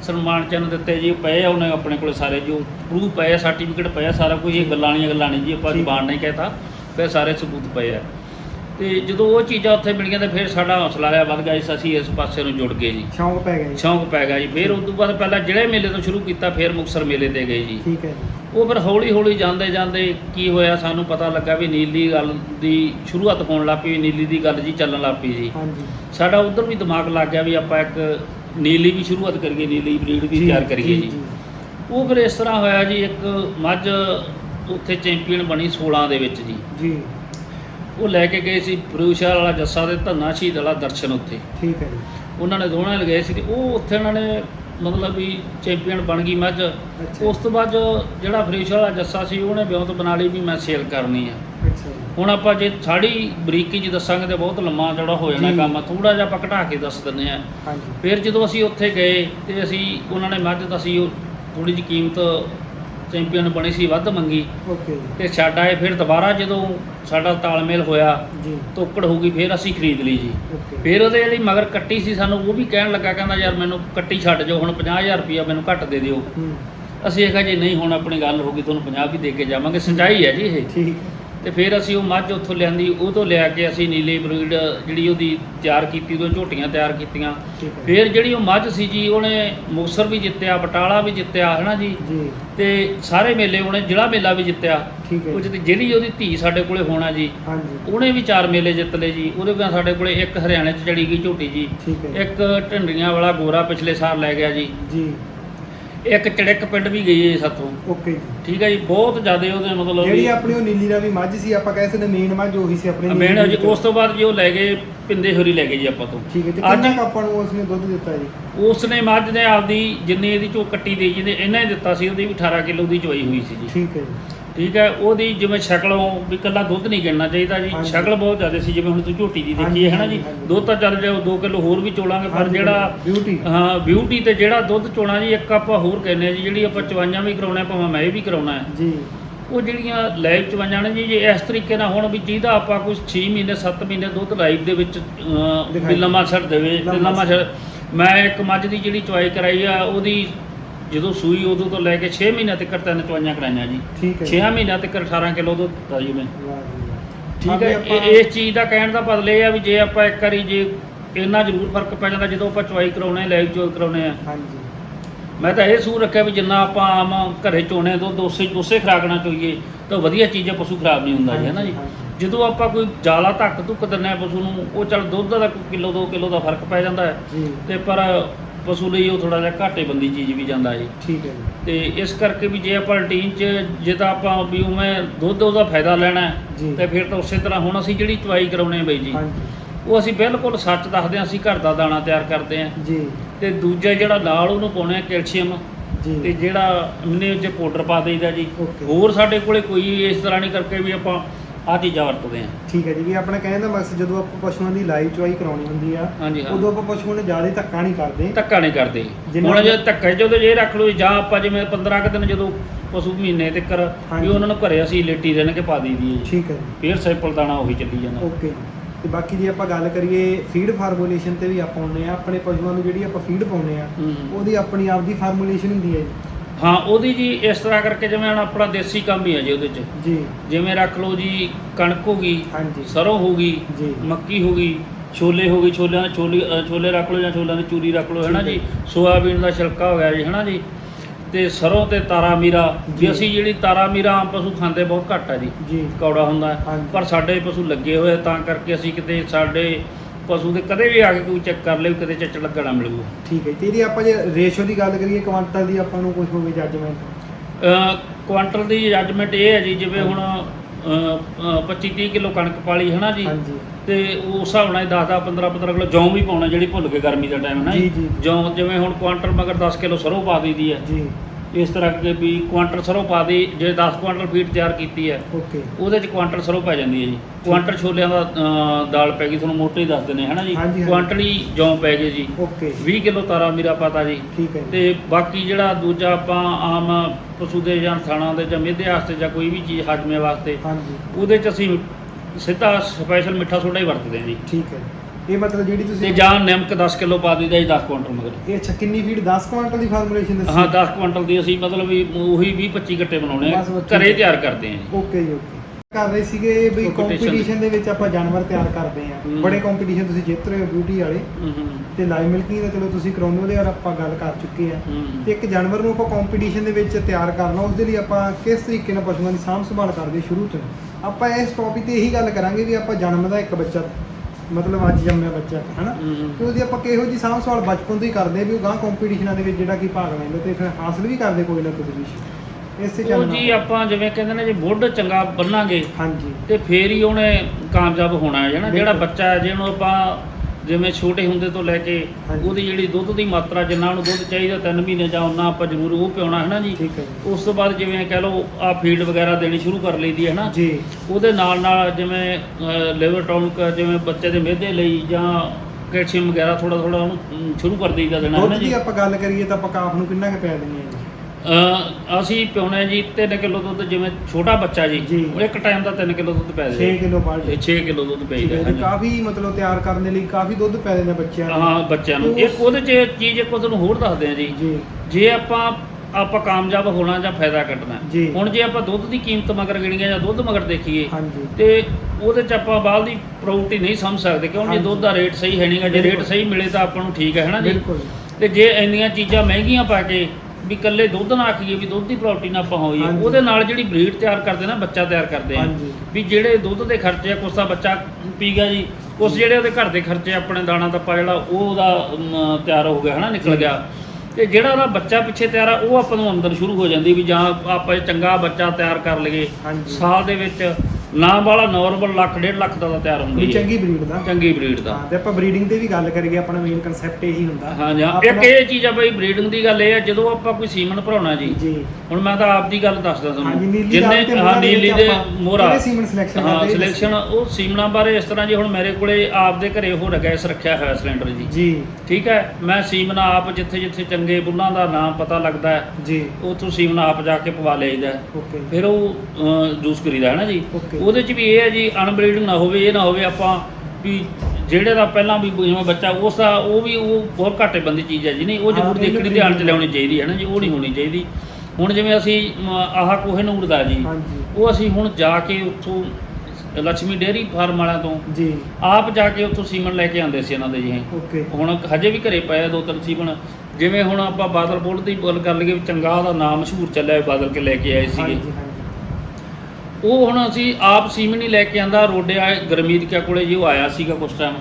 ਸਨਮਾਨ ਚੰਨ ਦਿੱਤੇ ਜੀ ਪਏ ਆ ਉਹਨੇ ਆਪਣੇ ਕੋਲੇ ਸਾਰੇ ਜੋ ਪ੍ਰੂਫ ਪਏ ਸਰਟੀਫਿਕੇਟ ਪਏ ਸਾਰਾ ਕੁਝ ਇਹ ਗੱਲਾਂ ਨਹੀਂ ਗੱਲਾਂ ਨਹੀਂ ਜੀ ਆਪਾਂ। ਜ਼ਬਾਨ ਨਹੀਂ ਕਹਿਤਾ ਫਿਰ ਸਾਰੇ ਸਬੂਤ ਪਏ ਆ। ਤੇ ਜਦੋਂ ਉਹ ਚੀਜ਼ਾਂ ਉੱਥੇ ਮਿਲੀਆਂ ਤਾਂ ਫਿਰ ਸਾਡਾ ਹੌਸਲਾ ਆ ਵੱਧ ਗਿਆ ਜੀ ਅਸੀਂ ਇਸ ਪਾਸੇ ਨੂੰ ਜੁੜ ਗਏ ਜੀ। ਸ਼ੌਂਕ ਪੈ ਗਿਆ ਜੀ। ਸ਼ੌਂਕ ਪੈ ਗਿਆ ਜੀ। ਫਿਰ ਉਸ ਤੋਂ ਬਾਅਦ ਪਹਿਲਾਂ ਜਿਹੜੇ ਮੇਲੇ ਤੋਂ ਸ਼ੁਰੂ ਕੀਤਾ ਫਿਰ ਮੁਕਸਰ ਮੇਲੇ ਤੇ ਗਏ ਜੀ। ਠੀਕ ਹੈ ਜੀ। ਉਹ ਫਿਰ ਹੌਲੀ ਹੌਲੀ ਜਾਂਦੇ ਜਾਂਦੇ ਕੀ ਹੋਇਆ ਸਾਨੂੰ ਪਤਾ ਲੱਗਾ ਵੀ ਨੀਲੀ ਗੱਲ ਦੀ ਸ਼ੁਰੂਆਤ ਹੋਣ ਲੱਗ ਪਈ ਨੀਲੀ ਦੀ ਗੱਲ ਜੀ ਚੱਲਣ ਲੱਗ ਪਈ ਜੀ। ਹਾਂਜੀ। ਸਾਡਾ ਉਧਰ ਵੀ ਦਿਮਾਗ ਲੱਗ ਗਿਆ ਵੀ ਆਪਾਂ ਇੱਕ ਨੀਲੀ ਵੀ ਸ਼ੁਰੂਆਤ ਕਰੀਏ ਨੀਲੀ ਬਰੀਡ ਵੀ ਤਿਆਰ ਕਰੀਏ ਜੀ ਉਹ ਫਿਰ ਇਸ ਤਰ੍ਹਾਂ ਹੋਇਆ ਜੀ ਇੱਕ ਮੱਝ ਉੱਥੇ ਚੈਂਪੀਅਨ ਬਣੀ 16 ਦੇ ਵਿੱਚ ਜੀ। ਜੀ। ਉਹ ਲੈ ਕੇ ਗਏ ਸੀ ਪ੍ਰੂਸ਼ਾਲ ਵਾਲਾ ਜੱਸਾ ਦੇ ਧੰਨਾ ਸ਼ਹੀਦ ਵਾਲਾ ਦਰਸ਼ਨ ਉੱਥੇ। ਠੀਕ ਹੈ ਜੀ। ਉਹਨਾਂ ਨੇ ਦੋਨਾਂ ਲਗਾਏ ਸੀ ਤੇ ਉਹ ਉੱਥੇ ਉਹਨਾਂ ਨੇ ਮਤਲਬ ਵੀ ਚੈਂਪੀਅਨ ਬਣ ਗਈ ਮੱਝ। ਉਸ ਤੋਂ ਬਾਅਦ ਜਿਹੜਾ ਫਰੇਸ਼ਰ ਵਾਲਾ ਜੱਸਾ ਸੀ ਉਹਨੇ ਵਿਉਂਤ ਬਣਾ ਲਈ ਵੀ ਮੈਂ ਸੇਲ ਕਰਨੀ ਆ। ਹੁਣ ਆਪਾਂ ਜੇ ਸਾੜੀ ਬਰੀਕੀ ਜੀ ਦੱਸਾਂਗੇ ਤੇ ਬਹੁਤ ਲੰਮਾ ਚੌੜਾ ਹੋ ਜਾਣਾ। ਕੰਮ ਥੋੜਾ ਜਿਹਾ ਆਪਾਂ ਘਟਾ ਕੇ ਦੱਸ ਦਿੰਦੇ ਆ। ਫਿਰ ਜਦੋਂ ਅਸੀਂ ਉੱਥੇ ਗਏ ਤੇ ਅਸੀਂ ਉਹਨਾਂ ਨੇ ਮੱਝ ਤਾਂ ਅਸੀਂ ਥੋੜੀ ਜਿਹੀ ਕੀਮਤ ਚੈਂਪੀਅਨ ਬਣੀ ਸੀ ਵੱਧ ਮੰਗੀ। ਓਕੇ। ਤੇ ਛੱਡ ਆਏ ਫਿਰ ਦੁਬਾਰਾ ਜਦੋਂ ਸਾਡਾ ਤਾਲਮੇਲ ਹੋਇਆ ਜੀ। ਤੋਕੜ ਹੋ ਗਈ ਫਿਰ ਅਸੀਂ ਖਰੀਦ ਲਈ ਜੀ। ਓਕੇ। ਫਿਰ ਉਹਦੇ ਜਿਹੜੀ ਮਗਰ ਕੱਟੀ ਸੀ ਸਾਨੂੰ ਉਹ ਵੀ ਕਹਿਣ ਲੱਗਾ ਕਹਿੰਦਾ ਯਾਰ ਮੈਨੂੰ ਕੱਟੀ ਛੱਡ ਜਾਓ ਹੁਣ 50000 ਰੁਪਇਆ ਮੈਨੂੰ ਘੱਟ ਦੇ ਦਿਓ। ਹੂੰ। ਅਸੀਂ ਇਹ ਕਿਹਾ ਜੀ ਨਹੀਂ ਹੁਣ ਆਪਣੀ ਗੱਲ ਹੋ ਗਈ ਤੁਹਾਨੂੰ 50 ਵੀ ਦੇ ਕੇ ਜਾਵਾਂਗੇ। ਸਿੰਜਾਈ ਹੈ ਜੀ ਇਹ। ਠੀਕ ਤੇ ਫਿਰ ਅਸੀਂ ਉਹ ਮੱਝ ਉੱਥੋਂ ਲਿਆਂਦੀ ਉਹ ਤੋਂ ਲਿਆ ਕੇ ਅਸੀਂ ਨੀਲੀ ਬਰੀਡ ਜਿਹੜੀ ਉਹਦੀ ਤਿਆਰ ਕੀਤੀ ਉਹ ਝੋਟੀਆਂ ਤਿਆਰ ਕੀਤੀਆਂ। ਫਿਰ ਜਿਹੜੀ ਉਹ ਮੱਝ ਸੀ ਜੀ ਉਹਨੇ ਮੁਕਸਰ ਵੀ ਜਿੱਤਿਆ ਬਟਾਲਾ ਵੀ ਜਿੱਤਿਆ ਹਨਾ ਜੀ? ਜੀ। ਤੇ ਸਾਰੇ ਮੇਲੇ ਉਹਨੇ ਜ਼ਿਲ੍ਹਾ ਮੇਲਾ ਵੀ ਜਿੱਤਿਆ। ਉਹ ਜੀ। ਜਿਹਦੀ ਜਿਹੜੀ ਉਹਦੀ ਧੀ ਸਾਡੇ ਕੋਲੇ ਹੋਣਾ ਜੀ ਉਹਨੇ ਵੀ ਚਾਰ ਮੇਲੇ ਜਿੱਤ ਲਏ ਜੀ। ਉਹਦੇ ਬਿਨਾਂ ਸਾਡੇ ਕੋਲੇ ਇੱਕ ਹਰਿਆਣੇ 'ਚ ਚੜੀ ਗਈ ਝੋਟੀ ਜੀ। ਇੱਕ ਢੰਡੀਆਂ ਵਾਲਾ ਗੋਰਾ ਪਿਛਲੇ ਸਾਲ ਲੈ ਗਿਆ ਜੀ। ਜੀ। ਇੱਕ ਚੜਿੱਕ ਪਿੰਡ ਵੀ ਗਈ ਹੈ ਸਾਥੋਂ। ਓਕੇ ਜੀ। ਠੀਕ ਹੈ ਜੀ ਬਹੁਤ ਜ਼ਿਆਦਾ ਉਹਦੇ ਮਤਲਬ ਜਿਹੜੀ ਆਪਣੀ ਉਹ ਨੀਲੀ ਰਾਵੀ ਮੱਝ ਸੀ ਆਪਾਂ ਕਹਿ ਸਕਦੇ ਮੇਨ ਮੱਝ ਉਹੀ ਸੀ ਆਪਣੀ ਮੇਨ ਜੀ। ਉਸ ਤੋਂ ਬਾਅਦ ਜੀ ਉਹ ਲੈ ਗਏ ਪਿੰਦੇ ਹੋਰੀ ਲੈ ਗਏ ਜੀ ਆਪਾਂ ਤੋਂ। ਠੀਕ ਹੈ ਤੇ ਅੱਜ- ਕਿੰਨਾ ਕੁ ਆਪਾਂ ਨੂੰ ਉਸਨੇ ਦੁੱਧ ਦਿੱਤਾ ਜੀ? ਉਸ ਨੇ ਮੱਝ ਨੇ ਆਪਦੀ ਜਿੰਨੀ ਇਹਦੀ ਚੋ ਕੱਟੀ ਦੇ ਜਿਹਨੇ ਇਹਨਾਂ ਹੀ ਦਿੱਤਾ ਸੀ ਉਹਦੀ ਵੀ 18 ਕਿਲੋ ਦੀ ਚੋਈ ਹੋਈ ਸੀ ਜੀ। ਠੀਕ ਹੈ ਜੀ। ਠੀਕ ਹੈ ਉਹਦੀ ਜਿਵੇਂ ਸ਼ਕਲੋਂ ਵੀ ਕੱਲਾ ਦੁੱਧ ਨਹੀਂ ਗਿਣਨਾ ਚਾਹੀਦਾ ਜੀ। ਹਾਂਜੀ। ਸ਼ਕਲ ਬਹੁਤ ਜ਼ਿਆਦਾ ਸੀ ਜਿਵੇਂ ਹੁਣ ਤੂੰ ਝੋਟੀ ਦੀ ਦੇਖੀ ਹਾਂਜੀ, ਹੈ ਹਨਾ ਜੀ। ਹਾਂਜੀ। ਦੁੱਧ ਤਾਂ ਚੱਲ ਜਾਓ 2 ਕਿਲੋ ਹੋਰ ਵੀ ਚੋਲਾਂਗੇ ਪਰ ਹਾਂਜੀ, ਜਿਹੜਾ ਬਿਊਟੀ ਹਾਂ ਬਿਊਟੀ ਤੇ ਜਿਹੜਾ ਦੁੱਧ ਚੋਣਾ ਜੀ ਇੱਕ ਆਪਾਂ ਹੋਰ ਕਹਿੰਦੇ ਆ ਜੀ ਜਿਹੜੀ ਆਪਾਂ ਚਵਾਈਆਂ ਵੀ ਕਰਾਉਣਾ ਹੈ, ਭਾਵੇਂ ਮੈਂ ਇਹ ਵੀ ਕਰਾਉਣਾ ਹੈ। ਜੀ। ਉਹ ਜਿਹੜੀਆਂ ਲਾਈਵ ਚਵਾਈਆਂ ਨੇ ਜੀ ਜੇ ਇਸ ਤਰੀਕੇ ਨਾਲ ਹੁਣ ਵੀ ਜਿਹਦਾ ਆਪਾਂ ਕੋਈ 6 ਮਹੀਨੇ 7 ਮਹੀਨੇ ਦੁੱਧ ਲਾਈਵ ਦੇ ਵਿੱਚ ਅਹ, ਦਿਖਾਈ। ਵੀ ਲੰਮਾ ਛੱਡ ਦੇਵੇ ਤੇ ਲੰਮਾ ਲੰਮਾ ਛੱਡ। ਮੈਂ ਇੱਕ ਮੱਝ ਦੀ ਜਿਹੜੀ ਚਵਾਈ ਕਰਾਈ ਆ ਉਹਦੀ ਜਦੋਂ ਸੂਈ ਉਦੋਂ ਤੋਂ ਲੈ ਕੇ 6 ਮਹੀਨਿਆਂ ਤੱਕ ਤਿੰਨ ਚਵਾਈਆਂ ਕਰਾਈਆਂ ਜੀ। ਠੀਕ ਹੈ 6 ਮਹੀਨਿਆਂ ਤੱਕ 18 ਕਿਲੋ ਦੁੱਧ ਦਿੱਤਾ ਜੀ ਮੈਂ। ਠੀਕ ਹੈ ਇਹ- ਇਸ ਚੀਜ਼ ਦਾ ਕਹਿਣ ਦਾ ਬਦਲ ਇਹ ਆ ਵੀ ਜੇ ਆਪਾਂ ਇੱਕ ਵਾਰੀ ਜੇ ਇੰਨਾ ਜ਼ਰੂਰ ਫ਼ਰਕ ਪੈ ਜਾਂਦਾ ਜਦੋਂ ਆਪਾਂ ਚਵਾਈ ਕਰਾਉਣੇ ਲਾਈਵ ਚੋਈ ਕਰਾਉਣੇ ਆ। ਹਾਂਜੀ। ਮੈਂ ਤਾਂ ਇਹ ਸੂਰ ਰੱਖਿਆ ਵੀ ਜਿੰਨਾ ਆਪਾਂ ਆਮ ਘਰੇ ਚੋਣੇ ਦੁੱਧ ਉਸੇ ਉਸੇ ਖੁਰਾਕ ਨਾਲ ਚੋਈਏ ਤਾਂ ਵਧੀਆ ਚੀਜ਼ ਆ ਪਸ਼ੂ ਖਰਾਬ ਨਹੀਂ ਹੁੰਦਾ ਜੀ ਹੈ ਨਾ ਜੀ। ਜਦੋਂ ਆਪਾਂ ਕੋਈ ਜਾਲਾ ਧੱਕ ਧੁੱਕ ਦਿੰਦੇ ਆ ਪਸ਼ੂ ਨੂੰ ਉਹ ਚੱਲ ਦੁੱਧ ਦਾ ਕਿਲੋ 2 ਕਿਲੋ ਦਾ ਫ਼ਰਕ ਪੈ ਜਾਂਦਾ ਹੈ। ਜੀ। ਤੇ ਪਰ ਪਸ਼ੂ ਲਈ ਉਹ ਥੋੜਾ ਜਿਹਾ ਘਾਟੇ ਬੰਦੀ ਚੀਜ਼ ਵੀ ਜਾਂਦਾ ਹੈ ਠੀਕ ਹੈ ਜੀ। ਤੇ ਇਸ ਕਰਕੇ ਵੀ ਜੇ ਆਪਾਂ ਰੂਟੀਨ 'ਚ ਜੇ ਤਾਂ ਆਪਾਂ ਵੀ ਉਵੇਂ ਦੁੱਧ ਉਹਦਾ ਫਾਇਦਾ ਲੈਣਾ ਹੈ, ਜੀ। ਤੇ ਫਿਰ ਤਾਂ ਉਸੇ ਤਰ੍ਹਾਂ ਹੁਣ ਅਸੀਂ ਜਿਹੜੀ ਚਵਾਈ ਕਰਾਉਣੇ ਆ ਬਈ ਜੀ ਹਾਂਜੀ। ਉਹ ਅਸੀਂ ਬਿਲਕੁਲ ਸੱਚ ਦੱਸਦੇ ਹਾਂ ਅਸੀਂ ਘਰ ਦਾ ਦਾਣਾ ਤਿਆਰ ਕਰਦੇ ਹਾਂ। ਜੀ। ਤੇ ਦੂਜਾ ਜਿਹੜਾ ਨਾਲ ਉਹਨੂੰ ਪਾਉਣੇ ਆ ਕੈਲਸ਼ੀਅਮ ਤੇ ਜੀ ਜਿਹੜਾ ਮਿਨੇ ਚ ਪਾਊਡਰ ਪਾ ਦੇਈਦਾ ਜੀ। Okay. ਹੋਰ ਸਾਡੇ ਕੋਲੇ ਕੋਈ ਇਸ ਤਰ੍ਹਾਂ ਨਹੀਂ ਕਰਕੇ ਵੀ ਆਪਾਂ ਆਹ ਚੀਜ਼ਾਂ ਵਰਤਦੇ ਹਾਂ ਠੀਕ ਹੈ ਜੀ ਵੀ ਆਪਣਾ ਕਹਿਣ ਦਾ ਮਕਸਦ ਜਦੋਂ ਆਪਾਂ ਪਸ਼ੂਆਂ ਦੀ ਲਾਈਵ ਚੁਆਈ ਕਰਾਉਣੀ ਹੁੰਦੀ ਆ ਹਾਂਜੀ ਹਾਂ। ਉਦੋਂ ਆਪਾਂ ਪਸ਼ੂਆਂ ਨੂੰ ਜ਼ਿਆਦਾ ਧੱਕਾ ਨਹੀਂ ਕਰਦੇ। ਧੱਕਾ ਨਹੀਂ ਕਰਦੇ। ਹੁਣ ਜੇ ਧੱਕਾ ਜਦੋਂ ਇਹ ਰੱਖ ਲਓ ਜਾਂ ਆਪਾਂ ਜਿਵੇਂ 15 ਕੁ ਦਿਨ ਜਦੋਂ ਪਸ਼ੂ ਮਹੀਨੇ ਤੱਕ ਵੀ। ਉਹਨਾਂ ਨੂੰ ਘਰੇ ਅਸੀਂ ਲੇਟੀ ਰਹਿਣ ਕੇ ਪਾ ਦਈਦੀ ਹੈ ਜੀ। ਠੀਕ ਹੈ ਜੀ। ਫਿਰ ਸਿੰਪਲ ਦਾਣਾ ਉਹੀ ਚੱਲੀ ਜਾਂਦਾ। ਓਕੇ। ਜੀ ਤੇ ਬਾਕੀ ਜੇ ਆਪਾਂ ਗੱਲ ਕਰੀਏ ਫੀਡ ਫਾਰਮੂਲੇਸ਼ਨ ਤੇ ਵੀ ਆਪਾਂ ਆਉਂਦੇ ਆ ਆਪਣੇ ਪਸ਼ੂਆਂ ਨੂੰ ਜਿਹੜੀ ਆਪਾਂ ਫੀਡ ਪਾਉਂਦੇ ਆ। ਉਹਦੀ ਆਪਣੀ ਆਪਦੀ ਫਾਰਮੂਲੇਸ਼ਨ ਹੁੰਦੀ ਹੈ ਜੀ। ਹਾਂ ਉਹਦੀ ਜੀ ਇਸ ਤਰ੍ਹਾਂ ਕਰਕੇ ਜਿਵੇਂ ਹੁਣ ਆਪਣਾ ਦੇਸੀ ਕੰਮ ਹੀ ਹੈ ਜੀ ਉਹਦੇ ਚ ਜੀ ਜਿਵੇਂ ਰੱਖ ਲਓ ਜੀ ਕਣਕ ਹੋ ਗਈ ਹਾਂਜੀ ਸਰੋਂ ਹੋ ਗਈ ਜੀ ਮੱਕੀ ਹੋ ਗਈ ਛੋਲੇ ਹੋ ਗਏ ਛੋਲਿਆਂ ਦੇ ਛੋਲੇ ਅ, ਛੋਲੇ ਰੱਖ ਲਓ ਜਾਂ ਛੋਲਿਆਂ ਦੀ ਚੂਰੀ ਰੱਖ ਲਓ ਹੈ ਨਾ ਠੀਕ ਜੀ ਹੈ। ਸੋਆਬੀਨ ਦਾ ਛਿਲਕਾ ਹੋ ਗਿਆ ਜੀ ਹੈ ਨਾ ਜੀ ਤੇ ਸਰੋਂ ਤੇ ਤਾਰਾ ਮੀਰਾ ਜੀ। ਵੀ ਅਸੀਂ ਜਿਹੜੀ ਤਾਰਾ ਮੀਰਾ ਆਮ ਪਸ਼ੂ ਖਾਂਦੇ ਬਹੁਤ ਘੱਟ ਆ ਜੀ ਜੀ ਕੌੜਾ ਹੁੰਦਾ ਹੈ। ਹਾਂਜੀ। ਪਰ ਸਾਡੇ ਪਸ਼ੂ ਲੱਗੇ ਹੋਏ ਆ, ਤਾਂ ਕਰਕੇ ਅਸੀਂ ਕਿਤੇ ਸਾਡੇ ਪਸ਼ੂ ਦੇ ਕਦੇ ਵੀ ਆ ਕੇ ਕੋਈ ਚੈੱਕ ਕਰ ਲਿਓ ਕਿਤੇ ਚੱਚ ਲੱਗਣਾ ਮਿਲੂਗਾ। ਠੀਕ ਹੈ ਤੇ ਇਹਦੀ ਆਪਾਂ ਜੇ ਰੇਸ਼ੋ ਦੀ ਗੱਲ ਕਰੀਏ ਕੁਆਂਟਲ ਦੀ ਆਪਾਂ ਨੂੰ ਕੁਝ ਹੋਵੇ ਜੱਜਮੈਂਟ ਅ, ਕੁਆਂਟਲ ਦੀ ਜੱਜਮੈਂਟ ਇਹ ਹੈ ਜੀ ਜਿਵੇਂ ਹੁਣ 25 30 ਕਿਲੋ ਕਣਕ ਪਾਲੀ ਹੈ ਨਾ ਜੀ? ਹਾਂਜੀ। ਤੇ ਉਸ ਹਿਸਾਬ ਨਾਲ 10 10 15 15 ਕਿਲੋ ਜੌਂ ਵੀ ਪਾਉਣਾ ਜਿਹੜੀ ਭੁੱਲ ਕੇ ਗਰਮੀ ਦਾ ਟਾਈਮ ਹੈ ਨਾ ਜੀ, ਜੀ, ਜੀ। ਜੌਂ ਜਿਵੇਂ ਹੁਣ ਕੁਆਂਟਲ ਮਗਰ 10 ਕਿਲੋ ਸਰੋਂ ਪਾ ਦਈਦੀ ਹੈ। ਜੀ। ਇਸ ਤਰ੍ਹਾਂ ਕਿ ਵੀ ਕੁਆਂਟਲ ਸਰੋਂ ਪਾ ਦੇ ਜੇ 10 ਕੁਆਂਟਲ ਫੀਡ ਤਿਆਰ ਕੀਤੀ ਹੈ ਓਕੇ। ਉਹਦੇ ਚ ਕੁਆਂਟਲ ਸਰੋਂ ਪੈ ਜਾਂਦੀ ਹੈ ਜੀ। ਕੁਆਂਟਲ ਛੋਲਿਆਂ ਦਾ ਅ, ਦਾਲ ਪੈ ਗਈ ਤੁਹਾਨੂੰ ਮੋਟੇ ਹੀ ਦੱਸ ਦਿੰਦੇ ਹੈ ਨਾ ਜੀ? ਹਾਂਜੀ, ਹਾਂਜੀ। ਕੁਆਂਟਲ ਹੀ ਜੌਂ ਪੈ ਗਏ ਜੀ। ਓਕੇ। 20 ਕਿਲੋ ਤਾਰਾ ਮੇਰਾ ਪਤਾ ਜੀ। ਠੀਕ ਹੈ ਜੀ। ਤੇ ਬਾਕੀ ਜਿਹੜਾ ਦੂਜਾ ਆਪਾਂ ਆਮ ਪਸ਼ੂ ਦੇ ਜਾਂ ਥਾਣਾ ਦੇ ਜਾਂ ਮਿਹਦੇ ਵਾਸਤੇ ਜਾਂ ਕੋਈ ਵੀ ਚੀਜ਼ ਹਾਜਮੇ ਵਾਸਤੇ ਹਾਂਜੀ। ਉਹਦੇ ਚ ਅਸੀਂ ਸਿੱਧਾ ਸਪੈਸ਼ਲ ਮਿੱਠਾ ਸੋਡਾ ਹੀ ਵਰਤਦੇ ਹਾਂ ਜੀ। ਠੀਕ ਹੈ ਇਹ ਮਤਲਬ ਜਿਹੜੀ ਤੇ ਤੁਸੀਂ ਜਾਂ ਨਮਕ 10 ਕਿਲੋ ਪਾ ਦਈਦਾ ਜੀ 10 ਕੁਆਂਟਲ ਮਗਰ। ਇਹ ਅੱਛਾ ਕਿੰਨੀ ਫੀਡ 10 ਕੁਆਂਟਲ ਦੀ ਫਾਰਮੂਲੇਸ਼ਨ ਦੱਸੀ? ਹਾਂ 10 ਕੁਆਂਟਲ ਦੀ ਅਸੀਂ ਮਤਲਬ ਵੀ ਉਹੀ 20 25 ਗੱਟੇ ਬਣਾਉਣੇ ਆ। ਬਸ ਉਹ ਠੀਕ ਘਰੇ ਹੈ। ਤਿਆਰ ਕਰਦੇ ਹਾਂ ਜੀ। ਓਕੇ ਜੀ ਓਕੇ। ਕਰ ਰਹੇ ਸੀਗੇ ਵੀ Competition। ਕੰਪੀਟੀਸ਼ਨ ਦੇ ਵਿੱਚ ਆਪਾਂ ਜਾਨਵਰ ਤਿਆਰ ਕਰਦੇ ਆ। ਹਮ। ਬੜੇ ਕੰਪੀਟੀਸ਼ਨ ਤੁਸੀਂ ਜਿੱਤ ਰਹੇ ਹੋ ਬਿਊਟੀ ਵਾਲੇ। ਹੂੰ ਹੂੰ। ਤੇ ਲਾਈਵ ਮਿਲਕਿੰਗ ਦਾ ਚਲੋ ਤੁਸੀਂ ਕਰਾਉਂਦੇ ਹੋ ਔਰ ਆਪਾਂ ਗੱਲ ਕਰ ਚੁੱਕੇ ਆ। ਹੂੰ ਤੇ ਇੱਕ ਜਾਨਵਰ ਨੂੰ ਆਪਾਂ ਕੰਪੀਟੀਸ਼ਨ ਦੇ ਵਿੱਚ ਤਿਆਰ ਕਰਨਾ ਉਸ ਦੇ ਲਈ ਆਪਾਂ ਕਿਸ ਤਰੀਕੇ ਨਾਲ ਪਸ਼ੂਆਂ ਦੀ ਸਾਂਭ ਸੰਭਾਲ ਕਰਦੇ ਸ਼ੁਰੂ ਤੋਂ? ਆਪਾਂ ਇਸ ਟੌਪਿਕ ਤੇ ਇਹੀ ਗੱਲ ਕਰਾਂਗੇ ਵੀ ਆਪਾਂ ਜਨਮ ਦਾ ਇੱਕ ਬੱਚਾ ਮਤਲਬ ਅੱਜ ਜੰਮਿਆ ਬੱਚਾ ਹਨਾ। ਤੇ ਉਹਦੀ ਆਪਾਂ ਕਿਹੋ ਜੀ ਸਾਂਭ ਸੰਭਾਲ ਬਚਪਨ ਤੋਂ ਹੀ ਕਰਦੇ ਵੀ ਉਹ ਗਾਂ ਕੰਪੀਟੀਸ਼ਨਾਂ ਦੇ ਵਿੱਚ ਜਿਹੜਾ ਕਿ ਭਾਗ ਲੈਂਦੇ ਤੇ ਫਿਰ ਹਾਸਲ ਵੀ ਕਰਦੇ ਕੋਈ ਨਾ ਕੋਈ ਪੋਜੀਸ਼ਨ ਇਸੇ ਉਹ ਜੀ ਆਪਾਂ ਜਿਵੇਂ ਕਹਿੰਦੇ ਨੇ ਜੇ ਮੁੱਢ ਚੰਗਾ ਬੰਨਾਂਗੇ ਹਾਂਜੀ। ਤੇ ਫੇਰ ਹੀ ਉਹਨੇ ਕਾਮਯਾਬ ਹੋਣਾ ਹੈ ਜਿਹੜਾ। ਬੱਚਾ ਹੈ ਜਿਹਨੂੰ ਆਪਾਂ ਜਿਵੇਂ ਛੋਟੇ ਹੁੰਦੇ ਤੋਂ ਲੈ ਕੇ। ਉਹਦੀ ਜਿਹੜੀ ਦੁੱਧ ਦੀ ਮਾਤਰਾ ਜਿੰਨਾ ਉਹਨੂੰ ਦੁੱਧ ਚਾਹੀਦਾ 3 ਮਹੀਨੇ ਜਾਂ ਉਹਨਾਂ ਆਪਾਂ ਜ਼ਰੂਰ ਉਹ ਪਿਉਣਾ ਹੈ ਨਾ ਜੀ। ਉਸ ਤੋਂ ਬਾਅਦ ਜਿਵੇਂ ਕਹਿ ਲਓ ਆ ਫੀਡ ਵਗੈਰਾ ਦੇਣੀ ਸ਼ੁਰੂ ਕਰ ਲਈਦੀ ਹੈ ਨਾ ਜੀ। ਉਹਦੇ ਨਾਲ ਨਾਲ ਜਿਵੇਂ ਲਿਵਰ ਟੌਨਕ ਜਿਵੇਂ ਬੱਚੇ ਦੇ ਮਿਹਦੇ ਲਈ ਜਾਂ ਕੈਲਸ਼ੀਅਮ ਵਗੈਰਾ ਥੋੜਾ ਥੋੜਾ ਉਹਨੂੰ ਸ਼ੁਰੂ ਕਰ ਦੇਈਦਾ ਦੇਣਾ ਹੈ ਨਾ ਜੀ? ਆਪਾਂ ਗੱਲ ਕਰੀਏ ਤਾਂ ਆਪਾਂ ਕਾਫ ਨੂੰ ਕਿੰਨਾ ਕੁ ਪੈ ਦਿੰਦੇ ਆ ਜੀ? ਅ, ਅਸੀਂ ਪਿਉਣੇ ਜੀ 3 ਕਿਲੋ ਦੁੱਧ ਜਿਵੇਂ ਛੋਟਾ ਬੱਚਾ ਜੀ ਜੀ। ਉਹ ਇੱਕ ਟਾਈਮ ਦਾ 3 ਕਿਲੋ ਦੁੱਧ ਪੈ 6 ਦੇ ਕਿਲੋ ਡੇ 6 ਕਿਲੋ ਦੁੱਧ ਠੀਕ ਪਈਦਾ ਹੈ ਜੀ ਹਾਂਜੀ। ਕਾਫੀ ਮਤਲਬ ਤਿਆਰ ਕਰਨ ਦੇ ਲਈ ਕਾਫੀ ਦੁੱਧ ਪੈ ਦਿੰਦੇ ਬੱਚਿਆਂ ਨੂੰ। ਹਾਂ ਬੱਚਿਆਂ ਨੂੰ। ਇੱਕ ਉਹਦੇ 'ਚ ਚੀਜ਼ ਇੱਕ ਤੁਹਾਨੂੰ ਹੋਰ ਦੱਸਦੇ ਆ ਜੀ। ਜੀ। ਜੇ ਆਪਾਂ ਆਪਾਂ ਕਾਮਯਾਬ ਹੋਣਾ ਜਾਂ ਫਾਇਦਾ ਕੱਢਣਾ। ਜੀ। ਹੁਣ ਜੇ ਆਪਾਂ ਦੁੱਧ ਦੀ ਕੀਮਤ ਮਗਰ ਗਿਣੀਏ ਜਾਂ ਦੁੱਧ ਮਗਰ ਦੇਖੀਏ ਹਾਂਜੀ। ਤੇ ਉਹਦੇ 'ਚ ਆਪਾਂ ਬਾਅਦ ਦੀ ਪ੍ਰਾਪਰਟੀ ਨਹੀਂ ਸਮਝ ਸਕਦੇ ਕਿਉਂ ਜੇ ਹਾਂਜੀ। ਦੁੱਧ ਦਾ ਰੇਟ ਸਹੀ ਹੈ ਨਹੀਂਗਾ ਜੇ ਰੇਟ ਬਿਲਕੁਲ। ਸਹੀ ਮਿਲੇ ਤਾਂ ਆਪਾਂ ਨੂੰ ਠੀਕ ਹੈ ਹਨਾ ਜੀ? ਬਿਲਕੁਲ। ਤੇ ਜੇ ਇੰਨੀਆਂ ਚੀਜ਼ਾਂ ਮਹਿੰਗੀਆਂ ਪਾ ਕੇ ਵੀ ਇਕੱਲੇ ਦੁੱਧ ਨਾ ਆਖੀਏ ਵੀ ਦੁੱਧ ਦੀ ਪ੍ਰਾਪਰਟੀ ਨਾ ਆਪਾਂ ਹੋਈਏ ਹਾਂਜੀ। ਉਹਦੇ ਨਾਲ ਜਿਹੜੀ ਬਰੀਡ ਤਿਆਰ ਕਰਦੇ ਨਾ ਬੱਚਾ ਤਿਆਰ ਕਰਦੇ ਆ। ਹਾਂਜੀ। ਵੀ ਜਿਹੜੇ ਦੁੱਧ ਦੇ ਖਰਚੇ ਆ ਕੁਛ ਤਾਂ ਬੱਚਾ ਪੀਗਾ ਜੀ ਕੁਛ ਜਿਹੜੇ ਉਹਦੇ ਘਰ ਦੇ ਖਰਚੇ ਆਪਣੇ ਦਾਣਾ ਤੱਪਾ ਜਿਹੜਾ ਉਹ ਉਹਦਾ ਅਮ, ਤਿਆਰ ਹੋ ਗਿਆ ਹਨਾ ਨਿਕਲ ਗਿਆ। ਤੇ ਜਿਹੜਾ ਉਹਦਾ ਬੱਚਾ ਪਿੱਛੇ ਤਿਆਰ ਆ ਉਹ ਆਪਾਂ ਨੂੰ ਅੰਦਰ ਸ਼ੁਰੂ ਹੋ ਜਾਂਦੀ ਵੀ ਜਾਂ ਆਪਾਂ ਇਹ ਚੰਗਾ ਬੱਚਾ ਤਿਆਰ ਕਰ ਲਈਏ। ਹਾਂਜੀ। ਸਾਲ ਦੇ ਵਿੱਚ ਨਾ ਵਾਲਾ ਨਾਰਮਲ ਲੱਖ ਡੇਢ ਲੱਖ ਦਾ ਤਾਂ ਤਿਆਰ ਵੀ ਹੁੰਦੀ ਹੈ ਚੰਗੀ ਬਰੀਡ ਦਾ? ਚੰਗੀ ਬਰੀਡ ਦਾ। ਹਾਂ ਤੇ ਆਪਾਂ ਬਰੀਡਿੰਗ ਤੇ ਵੀ ਗੱਲ ਕਰੀਏ ਆਪਣਾ ਮੇਨ ਕਨਸੈਪਟ ਇਹੀ ਹੁੰਦਾ। ਹਾਂ ਜਾਂ ਆਪਣਾ- ਇੱਕ ਇਹ ਚੀਜ਼ ਆ ਬਈ ਬਰੀਡਿੰਗ ਦੀ ਗੱਲ ਇਹ ਆ ਜਦੋਂ ਆਪਾਂ ਕੋਈ ਸੀਮਨ ਭਰਾਉਣਾ ਜੀ ਜੀ। ਹੁਣ ਮੈਂ ਤਾਂ ਆਪ ਦੀ ਗੱਲ ਦੱਸਦਾ ਹਾਂਜੀ ਤੁਹਾਨੂੰ ਨੀਲੀ ਤੇ ਹਾਂ ਨੀਲੀ ਦੇ ਮੋਹਰਾ। ਕਿਹੜੇ ਸੀਮਨ ਸਿਲੈਕਸ਼ਨ ਹਾਂ ਸਿਲੈਕਸ਼ਨ ਉਹ ਸੀਮਨਾ ਬਾਰੇ ਇਸ ਤਰ੍ਹਾਂ ਜੀ ਹੁਣ ਮੇਰੇ ਕੋਲੇ ਆਪ ਦੇ ਘਰੇ ਉਹ ਗੈਸ ਰੱਖਿਆ ਹੋਇਆ ਸਿਲੰਡਰ ਜੀ। ਜੀ। ਠੀਕ ਹੈ ਮੈਂ ਸੀਮਨਾ ਆਪ ਜਿੱਥੇ ਜਿੱਥੇ ਚੰਗੇ ਬੁੱਲਾਂ ਦਾ ਨਾਮ ਪਤਾ ਲੱਗਦਾ ਹੈ ਜੀ। ਉੱਥੋਂ ਸੀਮਨਾ ਆਪ ਜਾ ਕੇ ਪਵਾ ਲਈਦਾ ਹੈ। ਓਕੇ। ਫਿਰ ਉਹ ਜੂਸ ਕਰੀਦਾ ਹੈ ਨਾ ਜੀ। ਉਹਦੇ ਚ ਵੀ ਇਹ ਹੈ ਜੀ ਅਨਬਰੀਡਿੰਗ ਨਾ ਹੋਵੇ ਇਹ ਨਾ ਹੋਵੇ ਆਪਾਂ ਵੀ ਜਿਹੜੇ ਦਾ ਪਹਿਲਾਂ ਵੀ ਜਿਵੇਂ ਬੱਚਾ ਉਸ ਦਾ ਉਹ ਵੀ ਉਹ ਬਹੁਤ ਘਾਟੇ ਬੰਦੀ ਚੀਜ਼ ਹੈ ਜੀ ਨਹੀਂ ਉਹ ਜ਼ਰੂਰ ਦੇਖਣੀ ਧਿਆਨ ਚ ਲਿਆਉਣੀ ਚਾਹੀਦੀ ਹੈ ਨਾ ਜੀ ਉਹ ਨਹੀਂ ਹੋਣੀ ਚਾਹੀਦੀ। ਹੁਣ ਜਿਵੇਂ ਅਸੀਂ ਆਹ ਕੋਹੇ ਨੂਰ ਦਾ ਜੀ ਉਹ ਅਸੀਂ ਹੁਣ ਜਾ ਕੇ ਉੱਥੋਂ ਲక్ష్ਮੀ ਡੇਅਰੀ ਫਾਰਮ ਵਾਲਿਆਂ ਤੋਂ ਜੀ। ਆਪ ਜਾ ਕੇ ਉੱਥੋਂ ਸੀਮਨ ਲੈ ਕੇ ਆਉਂਦੇ ਸੀ ਇਹਨਾਂ ਦੇ ਜੀ। ਓਕੇ। ਹੁਣ ਹਜੇ ਵੀ ਘਰੇ ਪਏ ਦੋ ਤਿੰਨ ਸੀਮਨ। ਜਿਵੇਂ ਹੁਣ ਆਪਾਂ ਬਾਦਲ ਬੋਲ ਦੀ ਗੱਲ ਕਰ ਲਈਏ ਚੰਗਾ ਉਹਦਾ ਨਾਮ ਮਸ਼ਹੂਰ ਚੱਲਿਆ ਬਾਦਲ ਕੇ ਲੈ ਕੇ ਆਏ ਸੀਗੇ। ਉਹ ਹੁਣ ਅਸੀਂ ਆਪ ਸੀਮਨ ਹੀ ਲੈ ਕੇ ਆਂਦਾ ਰੋਡੇ ਆਏ ਗਰਮੀਤ ਕਿਆ ਕੋਲੇ ਜੀ ਉਹ ਆਇਆ ਸੀਗਾ ਕੁਛ ਟਾਈਮ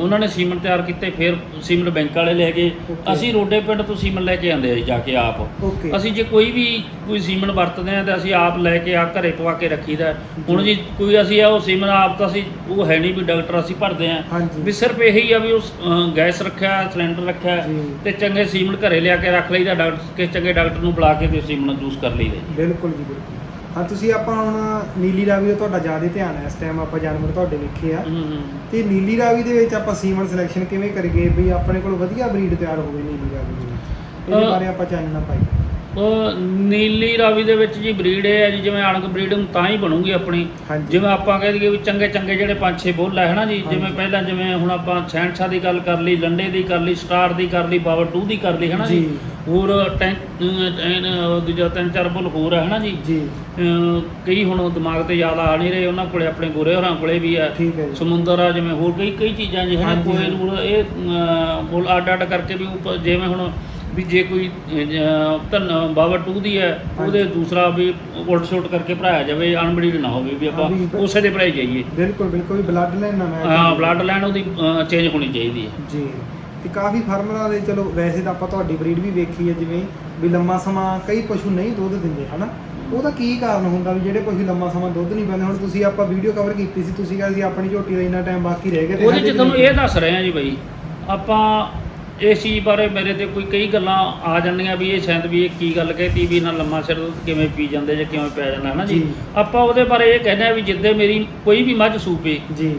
ਉਹਨਾਂ ਨੇ ਸੀਮਨ ਤਿਆਰ ਕੀਤੇ ਫਿਰ ਸੀਮਨ ਬੈਂਕ ਵਾਲੇ ਲੈ ਗਏ। Okay. ਅਸੀਂ ਰੋਡੇ ਪਿੰਡ ਤੋਂ ਸੀਮਨ ਲੈ ਕੇ ਆਂਦੇ ਆ ਜੀ ਜਾ ਕੇ ਆਪ। ਓਕੇ। ਅਸੀਂ ਜੇ ਕੋਈ ਵੀ ਕੋਈ ਸੀਮਨ ਵਰਤਦੇ ਆ ਤਾਂ ਅਸੀਂ ਆਪ ਲੈ ਕੇ ਆ ਘਰੇ ਪਵਾ ਕੇ ਰੱਖੀਦਾ। ਹੁਣ ਜੀ। ਕੋਈ ਅਸੀਂ ਆ ਉਹ ਸੀਮਨ ਆਪ ਤਾਂ ਅਸੀਂ ਉਹ ਹੈ ਨਹੀਂ ਵੀ ਡਾਕਟਰ ਅਸੀਂ ਭਰਦੇ ਆ। ਹਾਂਜੀ। ਵੀ ਸਿਰਫ ਇਹੀ ਆ ਵੀ ਉਸ ਅ, ਗੈਸ ਰੱਖਿਆ ਸਿਲੰਡਰ ਰੱਖਿਆ ਜੀ। ਤੇ ਚੰਗੇ ਸੀਮਨ ਘਰੇ ਲਿਆ ਕੇ ਰੱਖ ਲਈਦਾ ਡਾਕਟਰ ਕਿਸੇ ਚੰਗੇ ਡਾਕਟਰ ਨੂੰ ਬੁਲਾ ਕੇ ਤੇ ਸੀਮਨ ਯੂਜ਼ ਕਰ ਲਈਦਾ ਜੀ। ਬਿਲਕੁਲ ਜੀ ਬਿਲਕੁਲ। ਹਾਂ ਤੁਸੀਂ ਆਪਾਂ ਹੁਣ ਨੀਲੀ ਰਾਵੀ ਦਾ ਤੁਹਾਡਾ ਜ਼ਿਆਦਾ ਧਿਆਨ ਹੈ ਇਸ ਟਾਈਮ ਆਪਾਂ ਜਾਨਵਰ ਤੁਹਾਡੇ ਵੇਖੇ ਆ। ਹੂੰ ਹੂੰ। ਤੇ ਨੀਲੀ ਰਾਵੀ ਦੇ ਵਿੱਚ ਆਪਾਂ ਸੀਮਨ ਸਿਲੈਕਸ਼ਨ ਕਿਵੇਂ ਕਰੀਏ? ਵੀ ਆਪਣੇ ਕੋਲ ਵਧੀਆ ਬਰੀਡ ਤਿਆਰ ਹੋਵੇ ਨੀਲੀ ਰਾਵੀ ਦੀ ਇਹਦੇ ਬਾਰੇ ਆਪਾਂ ਚਾਨਣਾ ਪਾਈਏ ਉਹ ਨੀਲੀ ਰਾਵੀ ਦੇ ਵਿੱਚ ਜੀ ਬਰੀਡ ਇਹ ਹੈ ਜੀ ਜਿਵੇਂ ਅਣਕ ਬਰੀਡਿੰਗ ਤਾਂ ਹੀ ਬਣੂਗੀ ਆਪਣੀ। ਹਾਂਜੀ। ਜਿਵੇਂ ਆਪਾਂ ਕਹਿ ਦਈਏ ਵੀ ਚੰਗੇ ਚੰਗੇ ਜਿਹੜੇ ਪੰਜ ਛੇ ਬੁੱਲ ਹੈ ਹਨਾ ਜੀ ਜਿਵੇਂ ਹਾਂਜੀ। ਪਹਿਲਾਂ ਜਿਵੇਂ ਹੁਣ ਆਪਾਂ ਛੈਂਛਾ ਦੀ ਗੱਲ ਕਰ ਲਈ ਲੰਡੇ ਦੀ ਕਰ ਲਈ ਸਟਾਰ ਦੀ ਕਰ ਲਈ ਪਾਵਰ 2 ਦੀ ਕਰ ਲਈ ਹਨਾ ਜੀ। ਜੀ। ਹੋਰ ਟੈਂ ਅਹ, ਐਨ, ਦੂਜਾ ਤਿੰਨ ਚਾਰ ਬੁੱਲ ਹੋਰ ਹੈ ਹਨਾ ਜੀ। ਜੀ। ਅਹ, ਕਈ ਹੁਣ ਦਿਮਾਗ ਤੇ ਯਾਦ ਆ ਨਹੀਂ ਰਹੇ ਉਹਨਾਂ ਕੋਲੇ ਆਪਣੇ ਗੋਰੇ ਹੋਰਾਂ ਕੋਲੇ ਵੀ ਆ। ਠੀਕ ਹੈ ਜੀ। ਸਮੁੰਦਰ ਆ ਜਿਵੇਂ ਹੋਰ ਕਈ ਕਈ ਚੀਜ਼ਾਂ ਜੀ ਹਨਾ ਹਾਂਜੀ, ਹਾਂਜੀ। ਇਹ ਬੁੱਲ ਅੱਡ ਅੱਡ ਕਰਕੇ ਵੀ ਉੱਪਰ ਜਿਵੇਂ ਹੁਣ ਵੀ ਜੇ ਕੋਈ ਧਨ ਬਾਬਾ 2 ਦੀ ਹੈ ਉਹਦੇ। ਦੂਸਰਾ ਵੀ ਉਲਟ ਸੁਲਟ ਕਰਕੇ ਭਰਾਇਆ ਜਾਵੇ ਅਨਬਰੀਡ ਨਾ ਹੋਵੇ ਵੀ ਆਪਾਂ ਉਸੇ ਦੇ ਭਰਾਈ ਜਾਈਏ। ਬਿਲਕੁਲ ਬਿਲਕੁਲ ਬਲੱਡ ਲਾਈਨ ਨਾ ਮੈਚ ਹਾਂ ਬਲੱਡ ਲਾਈਨ ਉਹਦੀ ਚੇਂਜ ਹੋਣੀ ਚਾਹੀਦੀ ਹੈ। ਜੀ। ਤੇ ਕਾਫੀ ਫਾਰਮਰਾਂ ਦੇ ਚਲੋ ਵੈਸੇ ਤਾਂ ਆਪਾਂ ਤੁਹਾਡੀ ਬਰੀਡ ਵੀ ਵੇਖੀ ਹੈ ਜਿਵੇਂ ਵੀ ਲੰਮਾ ਸਮਾਂ ਕਈ ਪਸ਼ੂ ਨਹੀਂ ਦੁੱਧ ਦਿੰਦੇ ਹਨਾ? ਉਹਦਾ ਕੀ ਕਾਰਨ ਹੁੰਦਾ ਵੀ ਜਿਹੜੇ ਪਸ਼ੂ ਲੰਮਾ ਸਮਾਂ ਦੁੱਧ ਨਹੀਂ ਪਾਉਂਦੇ ਹੁਣ ਤੁਸੀਂ ਆਪਾਂ ਵੀਡੀਓ ਕਵਰ ਕੀਤੀ ਸੀ ਤੁਸੀਂ ਕਹਿੰਦੇ ਸੀ ਆਪਣੀ ਝੋਟੀ ਦਾ ਇੰਨਾ ਟਾਈਮ ਬਾਕੀ ਰਹਿ ਗਿਆ ਤੇ ਉਹਦੇ ਚ ਤੁਹਾਨੂੰ ਇਹ ਦੱਸ ਰਹੇ ਆ ਜੀ ਬਈ ਆਪਾਂ ਇਸ ਚੀਜ਼ ਬਾਰੇ ਮੇਰੇ ਤੇ ਕੋਈ ਕਈ ਗੱਲਾਂ ਆ ਜਾਂਦੀਆਂ ਵੀ ਇਹ ਸ਼ਾਇਦ ਵੀ ਇਹ ਕੀ ਗੱਲ ਕਹਿਤੀ ਵੀ ਇਹਨਾਂ ਲੰਮਾ ਸਿਰ ਕਿਵੇਂ ਪੀ ਜਾਂਦੇ ਜਾਂ ਕਿਵੇਂ ਪਿਆ ਜਾਂਦਾ ਹਨਾ ਜੀ ਜੀ। ਆਪਾਂ ਉਹਦੇ ਬਾਰੇ ਇਹ ਕਹਿੰਦੇ ਆ ਵੀ ਜਿੱਦੇ ਮੇਰੀ ਕੋਈ ਵੀ ਮੱਝ ਸੂਪੇ ਜੀ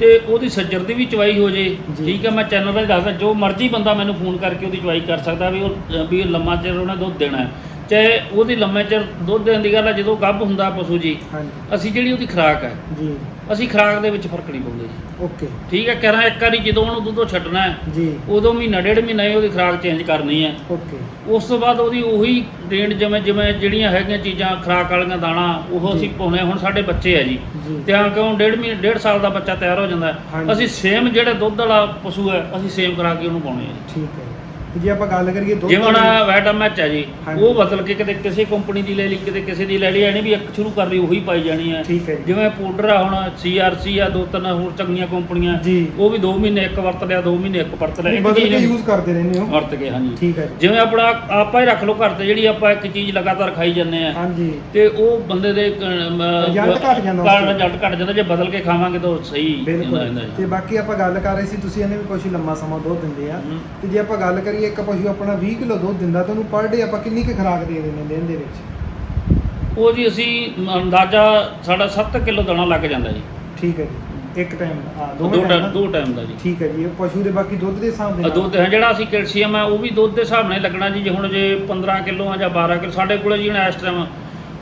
ਤੇ ਉਹਦੀ ਸੱਜਰ ਦੀ ਵੀ ਚਵਾਈ ਹੋ ਜੇ ਜੀ। ਠੀਕ ਹੈ ਮੈਂ ਚੈਨਲ 'ਤੇ ਦੱਸਦਾ ਜੋ ਮਰਜ਼ੀ ਬੰਦਾ ਮੈਨੂੰ ਫੋਨ ਕਰਕੇ ਉਹਦੀ ਚਵਾਈ ਕਰ ਸਕਦਾ ਵੀ ਉਹ ਵੀ ਲੰਮਾ ਚਿਰ ਉਹਨੇ ਦੁੱਧ ਦੇਣਾ ਹੈ ਚਾਹੇ ਉਹਦੀ ਲੰਮੇ ਚਿਰ ਦੁੱਧ ਦੇਣ ਦੀ ਗੱਲ ਹੈ ਜਦੋਂ ਗੱਭ ਹੁੰਦਾ ਪਸ਼ੂ ਜੀ ਹਾਂਜੀ। ਅਸੀਂ ਜਿਹੜੀ ਉਹਦੀ ਖੁਰਾਕ ਹੈ ਜੀ। ਅਸੀਂ ਖੁਰਾਕ ਦੇ ਵਿੱਚ ਫ਼ਰਕ ਨਹੀਂ ਪਾਉਂਦੇ ਜੀ। ਓਕੇ। ਠੀਕ ਹੈ ਕਹਿਣਾ ਇੱਕ ਵਾਰੀ ਜਦੋਂ ਉਹਨੂੰ ਦੁੱਧੋਂ ਛੱਡਣਾ ਹੈ ਜੀ। ਉਦੋਂ ਮਹੀਨਾ ਡੇਢ ਮਹੀਨਾ ਹੀ ਉਹਦੀ ਖੁਰਾਕ ਚੇਂਜ ਕਰਨੀ ਹੈ। ਓਕੇ। ਉਸ ਤੋਂ ਬਾਅਦ ਉਹਦੀ ਉਹੀ ਰੇਂਜ ਜਿਵੇਂ ਜਿਵੇਂ ਜਿਹੜੀਆਂ ਹੈਗੀਆਂ ਚੀਜ਼ਾਂ ਖੁਰਾਕ ਵਾਲੀਆਂ ਦਾਣਾ ਉਹ। ਅਸੀਂ ਪਾਉਣੇ ਹੁਣ ਸਾਡੇ ਬੱਚੇ ਆ ਜੀ। ਜੀ। ਤਿਆਰ ਕਿਉਂ ਡੇਢ ਮਹੀਨੇ ਡੇਢ ਸਾਲ ਦਾ ਬੱਚਾ ਤਿਆਰ ਹੋ ਜਾਂਦਾ ਹੈ। ਹਾਂਜੀ। ਅਸੀਂ ਸੇਮ ਜਿਹੜੇ ਦੁੱਧ ਵਾਲਾ ਪਸ਼ੂ ਹੈ ਅਸੀਂ ਸੇਮ ਕਰਾ ਕੇ ਉਹਨੂੰ ਪਾਉਣੇ ਆ ਜੀ। ਠੀਕ ਹੈ ਜੇ ਆਪਾਂ ਗੱਲ ਕਰੀਏ ਦੁੱਧ ਜਿਵੇਂ ਹੁਣ ਦੀ- ਵੈਟਮ ਮੈਚ ਹੈ ਜੀ। ਉਹ ਬਦਲ ਕੇ ਕਿਤੇ ਕਿਸੇ ਕੰਪਨੀ ਦੀ ਲੈ ਲਈ ਕਿਤੇ ਕਿਸੇ ਦੀ ਲੈ ਲਈ ਐ ਨਹੀਂ ਵੀ ਇੱਕ ਸ਼ੁਰੂ ਕਰ ਲਈ ਉਹੀ ਪਾਈ ਜਾਣੀ ਹੈ ਠੀਕ ਹੈ ਜੀ। ਜਿਵੇਂ ਪਾਊਡਰ ਆ ਹੁਣ ਸੀਆਰਸੀ ਆ ਦੋ ਤਿੰਨ ਹੋਰ ਚੰਗੀਆਂ ਕੰਪਨੀਆਂ ਉਹ ਵੀ 2 ਮਹੀਨੇ ਇੱਕ ਵਰਤ ਲਿਆ 2 ਮਹੀਨੇ ਇੱਕ ਵਰਤ ਲਿਆ ਬਦਲ ਕੇ ਯੂਜ਼ ਕਰਦੇ ਰਹਿੰਦੇ ਹੋ। ਵਰਤ ਕੇ ਹਾਂਜੀ। ਠੀਕ ਹੈ ਜਿਵੇਂ ਆਪਣਾ ਆਪਾਂ ਹੀ ਰੱਖ ਲਓ ਘਰ ਤੇ ਜਿਹੜੀ ਆਪਾਂ ਇੱਕ ਚੀਜ਼ ਲਗਾਤਾਰ ਖਾਈ ਜਾਂਦੇ ਆ। ਹਾਂਜੀ। ਤੇ ਉਹ ਬੰਦੇ ਦੇ Result ਘੱਟ ਜਾਂਦਾ ਕਾਰਨ। ਰਿਜ਼ਲਟ ਘਟ ਜਾਂਦਾ ਜੇ ਬਦਲ ਕੇ ਖਾਵਾਂਗੇ ਤਾਂ ਸਹੀ ਬਿਲਕੁਲ। ਤੇ ਬਾਕੀ ਆਪਾਂ ਗੱਲ ਕਰ ਰਹੇ ਸੀ ਤੁਸੀਂ ਇਹਨੇ ਵੀ ਪਸ਼ੂ ਲੰਮਾ ਸਮਾਂ ਦੁੱਧ ਦਿੰਦੇ ਆ। ਤੇ ਜੇ ਆਪਾਂ ਗੱਲ ਕਰੀਏ ਇੱਕ ਪਸ਼ੂ ਆਪਣਾ 20 ਕਿਲੋ ਦੁੱਧ ਦਿੰਦਾ ਤਾਂ ਉਹਨੂੰ ਪਰ ਡੇ ਆਪਾਂ ਕਿੰਨੀ ਕੁ ਖੁਰਾਕ ਦੇ ਦਿੰਦੇ ਹਾਂ ਦਿਨ ਦੇ ਵਿੱਚ? ਉਹ ਜੀ ਅਸੀਂ ਅੰਦਾਜ਼ਾ ਸਾਡਾ 7 ਕਿਲੋ ਦਾਣਾ ਲੱਗ ਜਾਂਦਾ ਜੀ। ਠੀਕ ਹੈ ਜੀ। ਇੱਕ ਟਾਈਮ ਆ ਦੋ ਟਾਈਮ ਦੋ। ਟਾਈਮ ਦਾ ਜੀ। ਠੀਕ ਹੈ ਜੀ। ਇਹ ਪਸ਼ੂ ਦੇ ਬਾਕੀ ਦੁੱਧ ਦੇ ਹਿਸਾਬ ਦੇ ਨਾਲ। ਦੁੱਧ ਹੈ ਜਿਹੜਾ ਅਸੀਂ ਕੈਲਸ਼ੀਅਮ ਹੈ ਉਹ ਵੀ ਦੁੱਧ ਦੇ ਹਿਸਾਬ ਨਾਲ ਹੀ ਲੱਗਣਾ ਜੀ। ਜੇ ਹੁਣ ਜੇ 15 ਕਿਲੋ ਆ ਜਾਂ 12 ਕਿਲੋ ਸਾਡੇ ਕੋਲੇ ਜੀ ਹੁਣ ਇਸ ਟਾਈਮ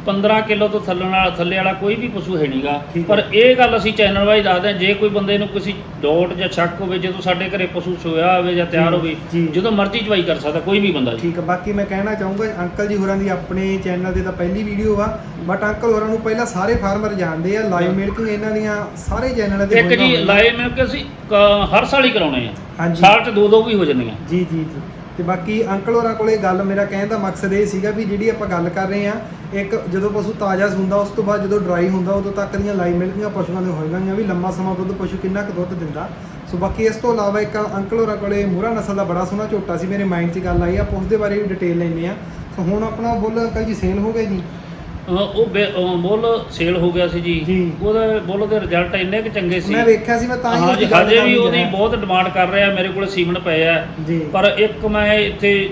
15 ਕਿਲੋ ਤੋਂ ਥੱਲੇ ਵਾਲਾ ਥੱਲੇ ਵਾਲਾ ਕੋਈ ਵੀ ਪਸ਼ੂ ਹੈ ਨਹੀਂਗਾ ਠੀਕ। ਪਰ ਇਹ ਗੱਲ ਅਸੀਂ ਚੈਨਲ ਵਾਈਜ਼ ਦੱਸਦੇ ਹਾਂ ਜੇ ਕੋਈ ਬੰਦੇ ਨੂੰ ਕਿਸੇ ਡਾਊਟ ਜਾਂ ਸ਼ੱਕ ਹੋਵੇ ਜਦੋਂ ਸਾਡੇ ਘਰੇ ਪਸ਼ੂ ਸੋਇਆ ਹੋਵੇ ਜਾਂ ਤਿਆਰ ਹੋਵੇ ਜੀ। ਜਦੋਂ ਮਰਜ਼ੀ ਚਵਾਈ ਕਰ ਸਕਦਾ ਕੋਈ ਵੀ ਬੰਦਾ ਜੀ। ਠੀਕ ਹੈ ਬਾਕੀ ਮੈਂ ਕਹਿਣਾ ਚਾਹੂੰਗਾ ਅੰਕਲ ਜੀ ਹੋਰਾਂ ਦੀ ਆਪਣੇ ਚੈਨਲ ਤੇ ਤਾਂ ਪਹਿਲੀ ਵੀਡੀਓ ਆ ਬਟ ਅੰਕਲ ਹੋਰਾਂ ਨੂੰ ਪਹਿਲਾਂ ਸਾਰੇ ਫਾਰਮਰ ਜਾਣਦੇ ਆ ਲਾਈਵ ਮਿਲਕਿੰਗ ਇਹਨਾਂ ਦੀਆਂ ਸਾਰੇ ਚੈਨਲਾਂ ਤੇ ਇੱਕ ਹੋਈਆਂ ਜੀ ਹੋਈਆਂ। ਮਿਲ ਕੇ ਅਸੀਂ ਕ- ਹਰ ਸਾਲ ਹੀ ਕਰਾਉਣੇ ਆ। ਹਾਂਜੀ। ਸਾਲ 'ਚ ਦੋ ਦੋ ਵੀ ਹੋ ਜਾਂਦੀਆਂ। ਜੀ ਜੀ ਜੀ। ਤੇ ਬਾਕੀ ਅੰਕਲ ਹੋਰਾਂ ਕੋਲੇ ਗੱਲ, ਮੇਰਾ ਕਹਿਣ ਦਾ ਮਕਸਦ ਇਹ ਸੀਗਾ ਵੀ ਜਿਹੜੀ ਆਪਾਂ ਗੱਲ ਕਰ ਰਹੇ ਆ ਇੱਕ ਜਦੋਂ ਪਸ਼ੂ ਤਾਜ਼ਾ ਹੁੰਦਾ ਉਸ ਤੋਂ ਬਾਅਦ ਜਦੋਂ ਡਰਾਈ ਹੁੰਦਾ, ਉਦੋਂ ਤੱਕ ਦੀਆਂ ਲਾਈਵ ਦੀਆਂ ਪਸ਼ੂਆਂ ਦੇ ਹੋਈਆਂ ਵੀ ਲੰਮਾ ਸਮਾਂ ਦੁੱਧ ਪਸ਼ੂ ਕਿੰਨਾ ਕੁ ਦੁੱਧ ਦਿੰਦਾ। ਸੋ ਬਾਕੀ ਇਸ ਤੋਂ ਇਲਾਵਾ ਇੱਕ ਅੰਕਲ ਹੋਰਾਂ ਕੋਲੇ ਮੂਰਾ ਨਸਲ ਦਾ ਬੜਾ ਸੋਹਣਾ ਝੋਟਾ ਸੀ, ਮੇਰੇ ਮਾਈਂਡ 'ਚ ਗੱਲ ਆਈ, ਆਪਾਂ ਉਸ ਦੇ ਬਾਰੇ ਵੀ ਡਿਟੇਲ ਲੈਂਦੇ ਆ ਸੋ ਹੁਣ ਆਪਣਾ ਬੁੱਲ ਅੰਕਲ ਜੀ ਸੇਲ ਹੋ ਗਏ ਜੀ? ਉਹ ਬੇ- ਮੁੱਲ ਸੇਲ ਹੋ ਗਿਆ ਸੀ ਜੀ। ਜੀ। ਉਹਦੇ ਮੁੱਲ ਦੇ ਰਿਜ਼ਲਟ ਇੰਨੇ ਕੁ ਚੰਗੇ ਸੀ। ਮੈਂ ਵੇਖਿਆ ਸੀ ਮੈਂ ਤਾਂ ਹੀ ਹਾਂ ਜੀ ਉਹਦੀ ਗੱਲ ਹਜੇ ਵੀ ਕਰਨ ਉਹਦੀ ਗਿਆ। ਬਹੁਤ ਡਿਮਾਂਡ ਕਰ ਰਿਹਾ ਮੇਰੇ ਕੋਲ ਸੀਮਨ ਪਏ ਆ। ਜੀ। ਪਰ ਇੱਕ ਮੈਂ ਇੱਥੇ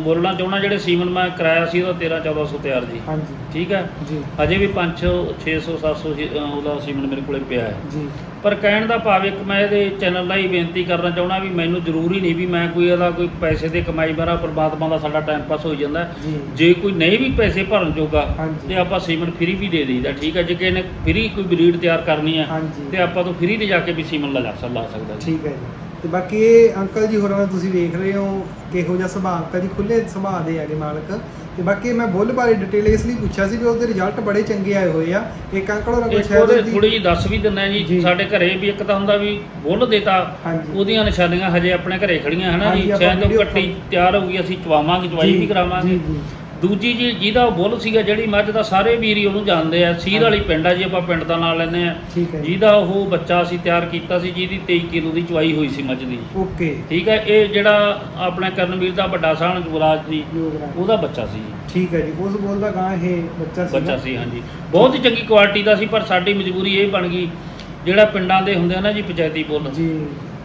ਬੋਲਣਾ ਚਾਹੁੰਦਾ ਜਿਹੜੇ ਸੀਮਨ ਮੈਂ ਕਰਾਇਆ ਸੀ ਉਹਦਾ 13 1400 ਤਿਆਰ ਜੀ। ਹਾਂਜੀ। ਠੀਕ ਹੈ ਜੀ। ਹਜੇ ਵੀ 500 600 700 ਜੀ, ਅ, ਉਹਦਾ ਸੀਮਨ ਮੇਰੇ ਕੋਲੇ ਪਿਆ ਹੈ। ਜੀ। ਪਰ ਕਹਿਣ ਦਾ ਭਾਵ ਇੱਕ ਮੈਂ ਇਹਦੇ ਚੈਨਲ ਲਈ ਬੇਨਤੀ ਕਰਨਾ ਚਾਹੁੰਦਾ ਵੀ ਮੈਨੂੰ ਜ਼ਰੂਰੀ ਨਹੀਂ ਵੀ ਮੈਂ ਕੋਈ ਇਹਦਾ ਕੋਈ ਪੈਸੇ ਦੇ ਕਮਾਈ ਬਾਰਾ ਪਰਮਾਤਮਾ ਦਾ ਸਾਡਾ ਟਾਈਮ ਪਾਸ ਹੋ ਜਾਂਦਾ। ਹੈ। ਜੀ। ਜੇ ਕੋਈ ਨਹੀਂ ਵੀ ਪੈਸੇ ਭਰਨ ਜੋਗਾ ਹਾਂਜੀ। ਤੇ ਆਪਾਂ ਸੀਮਨ ਫ੍ਰੀ ਵੀ ਦੇ ਦੇਈਦਾ ਠੀਕ ਹੈ ਜੇ ਕਿਸੇ ਨੇ ਫ੍ਰੀ ਕੋਈ ਬਰੀਡ ਤਿਆਰ ਕਰਨੀ ਹੈ ਹਾਂਜੀ। ਤੇ ਆਪਾਂ ਤੋਂ ਫ੍ਰੀ ਤੇ ਜਾ ਕੇ ਵੀ ਸੀਮਨ ਲਾ ਸਕ- ਲਾ ਸਕਦਾ ਜੀ। ਠੀਕ ਹੈ ਜੀ। ਤੇ ਬਾਕੀ ਇਹ ਅੰਕਲ ਜੀ ਹੋਰਾਂ ਨੂੰ ਤੁਸੀਂ ਵੇਖ ਰਹੇ ਹੋ ਕਿਹੋ ਜਿਹਾ ਸੁਭਾਅ ਅੰਕਲ ਜੀ ਖੁੱਲੇ ਸੁਭਾਅ ਦੇ ਹੈਗੇ ਮਾਲਕ। ਤੇ ਬਾਕੀ ਮੈਂ ਬੁੱਲ ਬਾਰੇ ਡਿਟੇਲ ਇਸ ਲਈ ਪੁੱਛਿਆ ਸੀ ਵੀ ਉਹਦੇ ਰਿਜ਼ਲਟ ਬੜੇ ਚੰਗੇ ਆਏ ਹੋਏ ਆ। ਇੱਕ ਅੰਕਲ ਹੋਰਾਂ ਕੋਲ ਇੱਕ ਉਹਦੇ ਸ਼ਾਇਦ ਥੋੜੀ ਜੀ ਦੱਸ ਵੀ ਦਿੰਦਾ ਜੀ ਜੀ। ਸਾਡੇ ਘਰੇ ਵੀ ਇੱਕ ਤਾਂ ਹੁੰਦਾ ਵੀ ਬੁੱਲ ਦੇਤਾ ਹਾਂਜੀ। ਉਹਦੀਆਂ ਨਿਸ਼ਾਨੀਆਂ ਹਜੇ ਆਪਣੇ ਘਰੇ ਖੜੀਆਂ ਹਨਾ ਹਾਂਜੀ, ਜੀ ਆਪਾਂ ਸ਼ਾਇਦ ਉਹ video ਕੱਟੀ ਤਿਆਰ ਹੋ ਗਈ ਅਸੀਂ ਚਵਾਵਾਂਗੇ ਚਵਾਈ ਜੀ, ਵੀ ਕਰਾਵਾਂਗੇ। ਜੀ ਜੀ। ਦੂਜੀ ਜੀ ਜਿਹਦਾ ਉਹ ਬੁੱਲ ਸੀਗਾ ਜਿਹੜੀ ਮੱਝ ਦਾ ਸਾਰੇ ਵੀਰ ਹੀ ਉਹਨੂੰ ਜਾਣਦੇ ਆ। ਸੀਰ ਵਾਲੀ ਪਿੰਡ ਆ ਜੀ ਆਪਾਂ ਪਿੰਡ ਦਾ ਨਾਮ ਲੈਂਦੇ ਆ। ਠੀਕ ਹੈ ਜੀ। ਜਿਹਦਾ ਉਹ ਬੱਚਾ ਅਸੀਂ ਤਿਆਰ ਕੀਤਾ ਸੀ ਜਿਹਦੀ 23 ਕਿਲੋ ਦੀ ਚਵਾਈ ਹੋਈ ਸੀ ਮੱਝ ਦੀ। ਓਕੇ। ਠੀਕ ਹੈ ਇਹ ਜਿਹੜਾ ਆਪਣੇ ਕਰਨਵੀਰ ਦਾ ਵੱਡਾ ਸਾਹਣ ਜੁਗਰਾਜ ਜੀ ਯੋਗਰਾਜ ਉਹਦਾ ਬੱਚਾ ਸੀ। ਜੀ। ਠੀਕ ਹੈ ਜੀ ਉਸ ਬੋਲ ਦਾ ਗਾਂ ਇਹ ਬੱਚਾ ਸੀ ਬੱਚਾ ਸੀ ਹਾਂਜੀ। ਬਹੁਤ ਹੀ ਚੰਗੀ ਕੁਆਲਿਟੀ ਦਾ ਸੀ ਪਰ ਸਾਡੀ ਮਜਬੂਰੀ ਇਹ ਬਣ ਗਈ ਜਿਹੜਾ ਪਿੰਡਾਂ ਦੇ ਹੁੰਦੇ ਆ ਨਾ ਜੀ ਪੰਚਾਇਤੀ ਬੁੱਲ ਜੀ।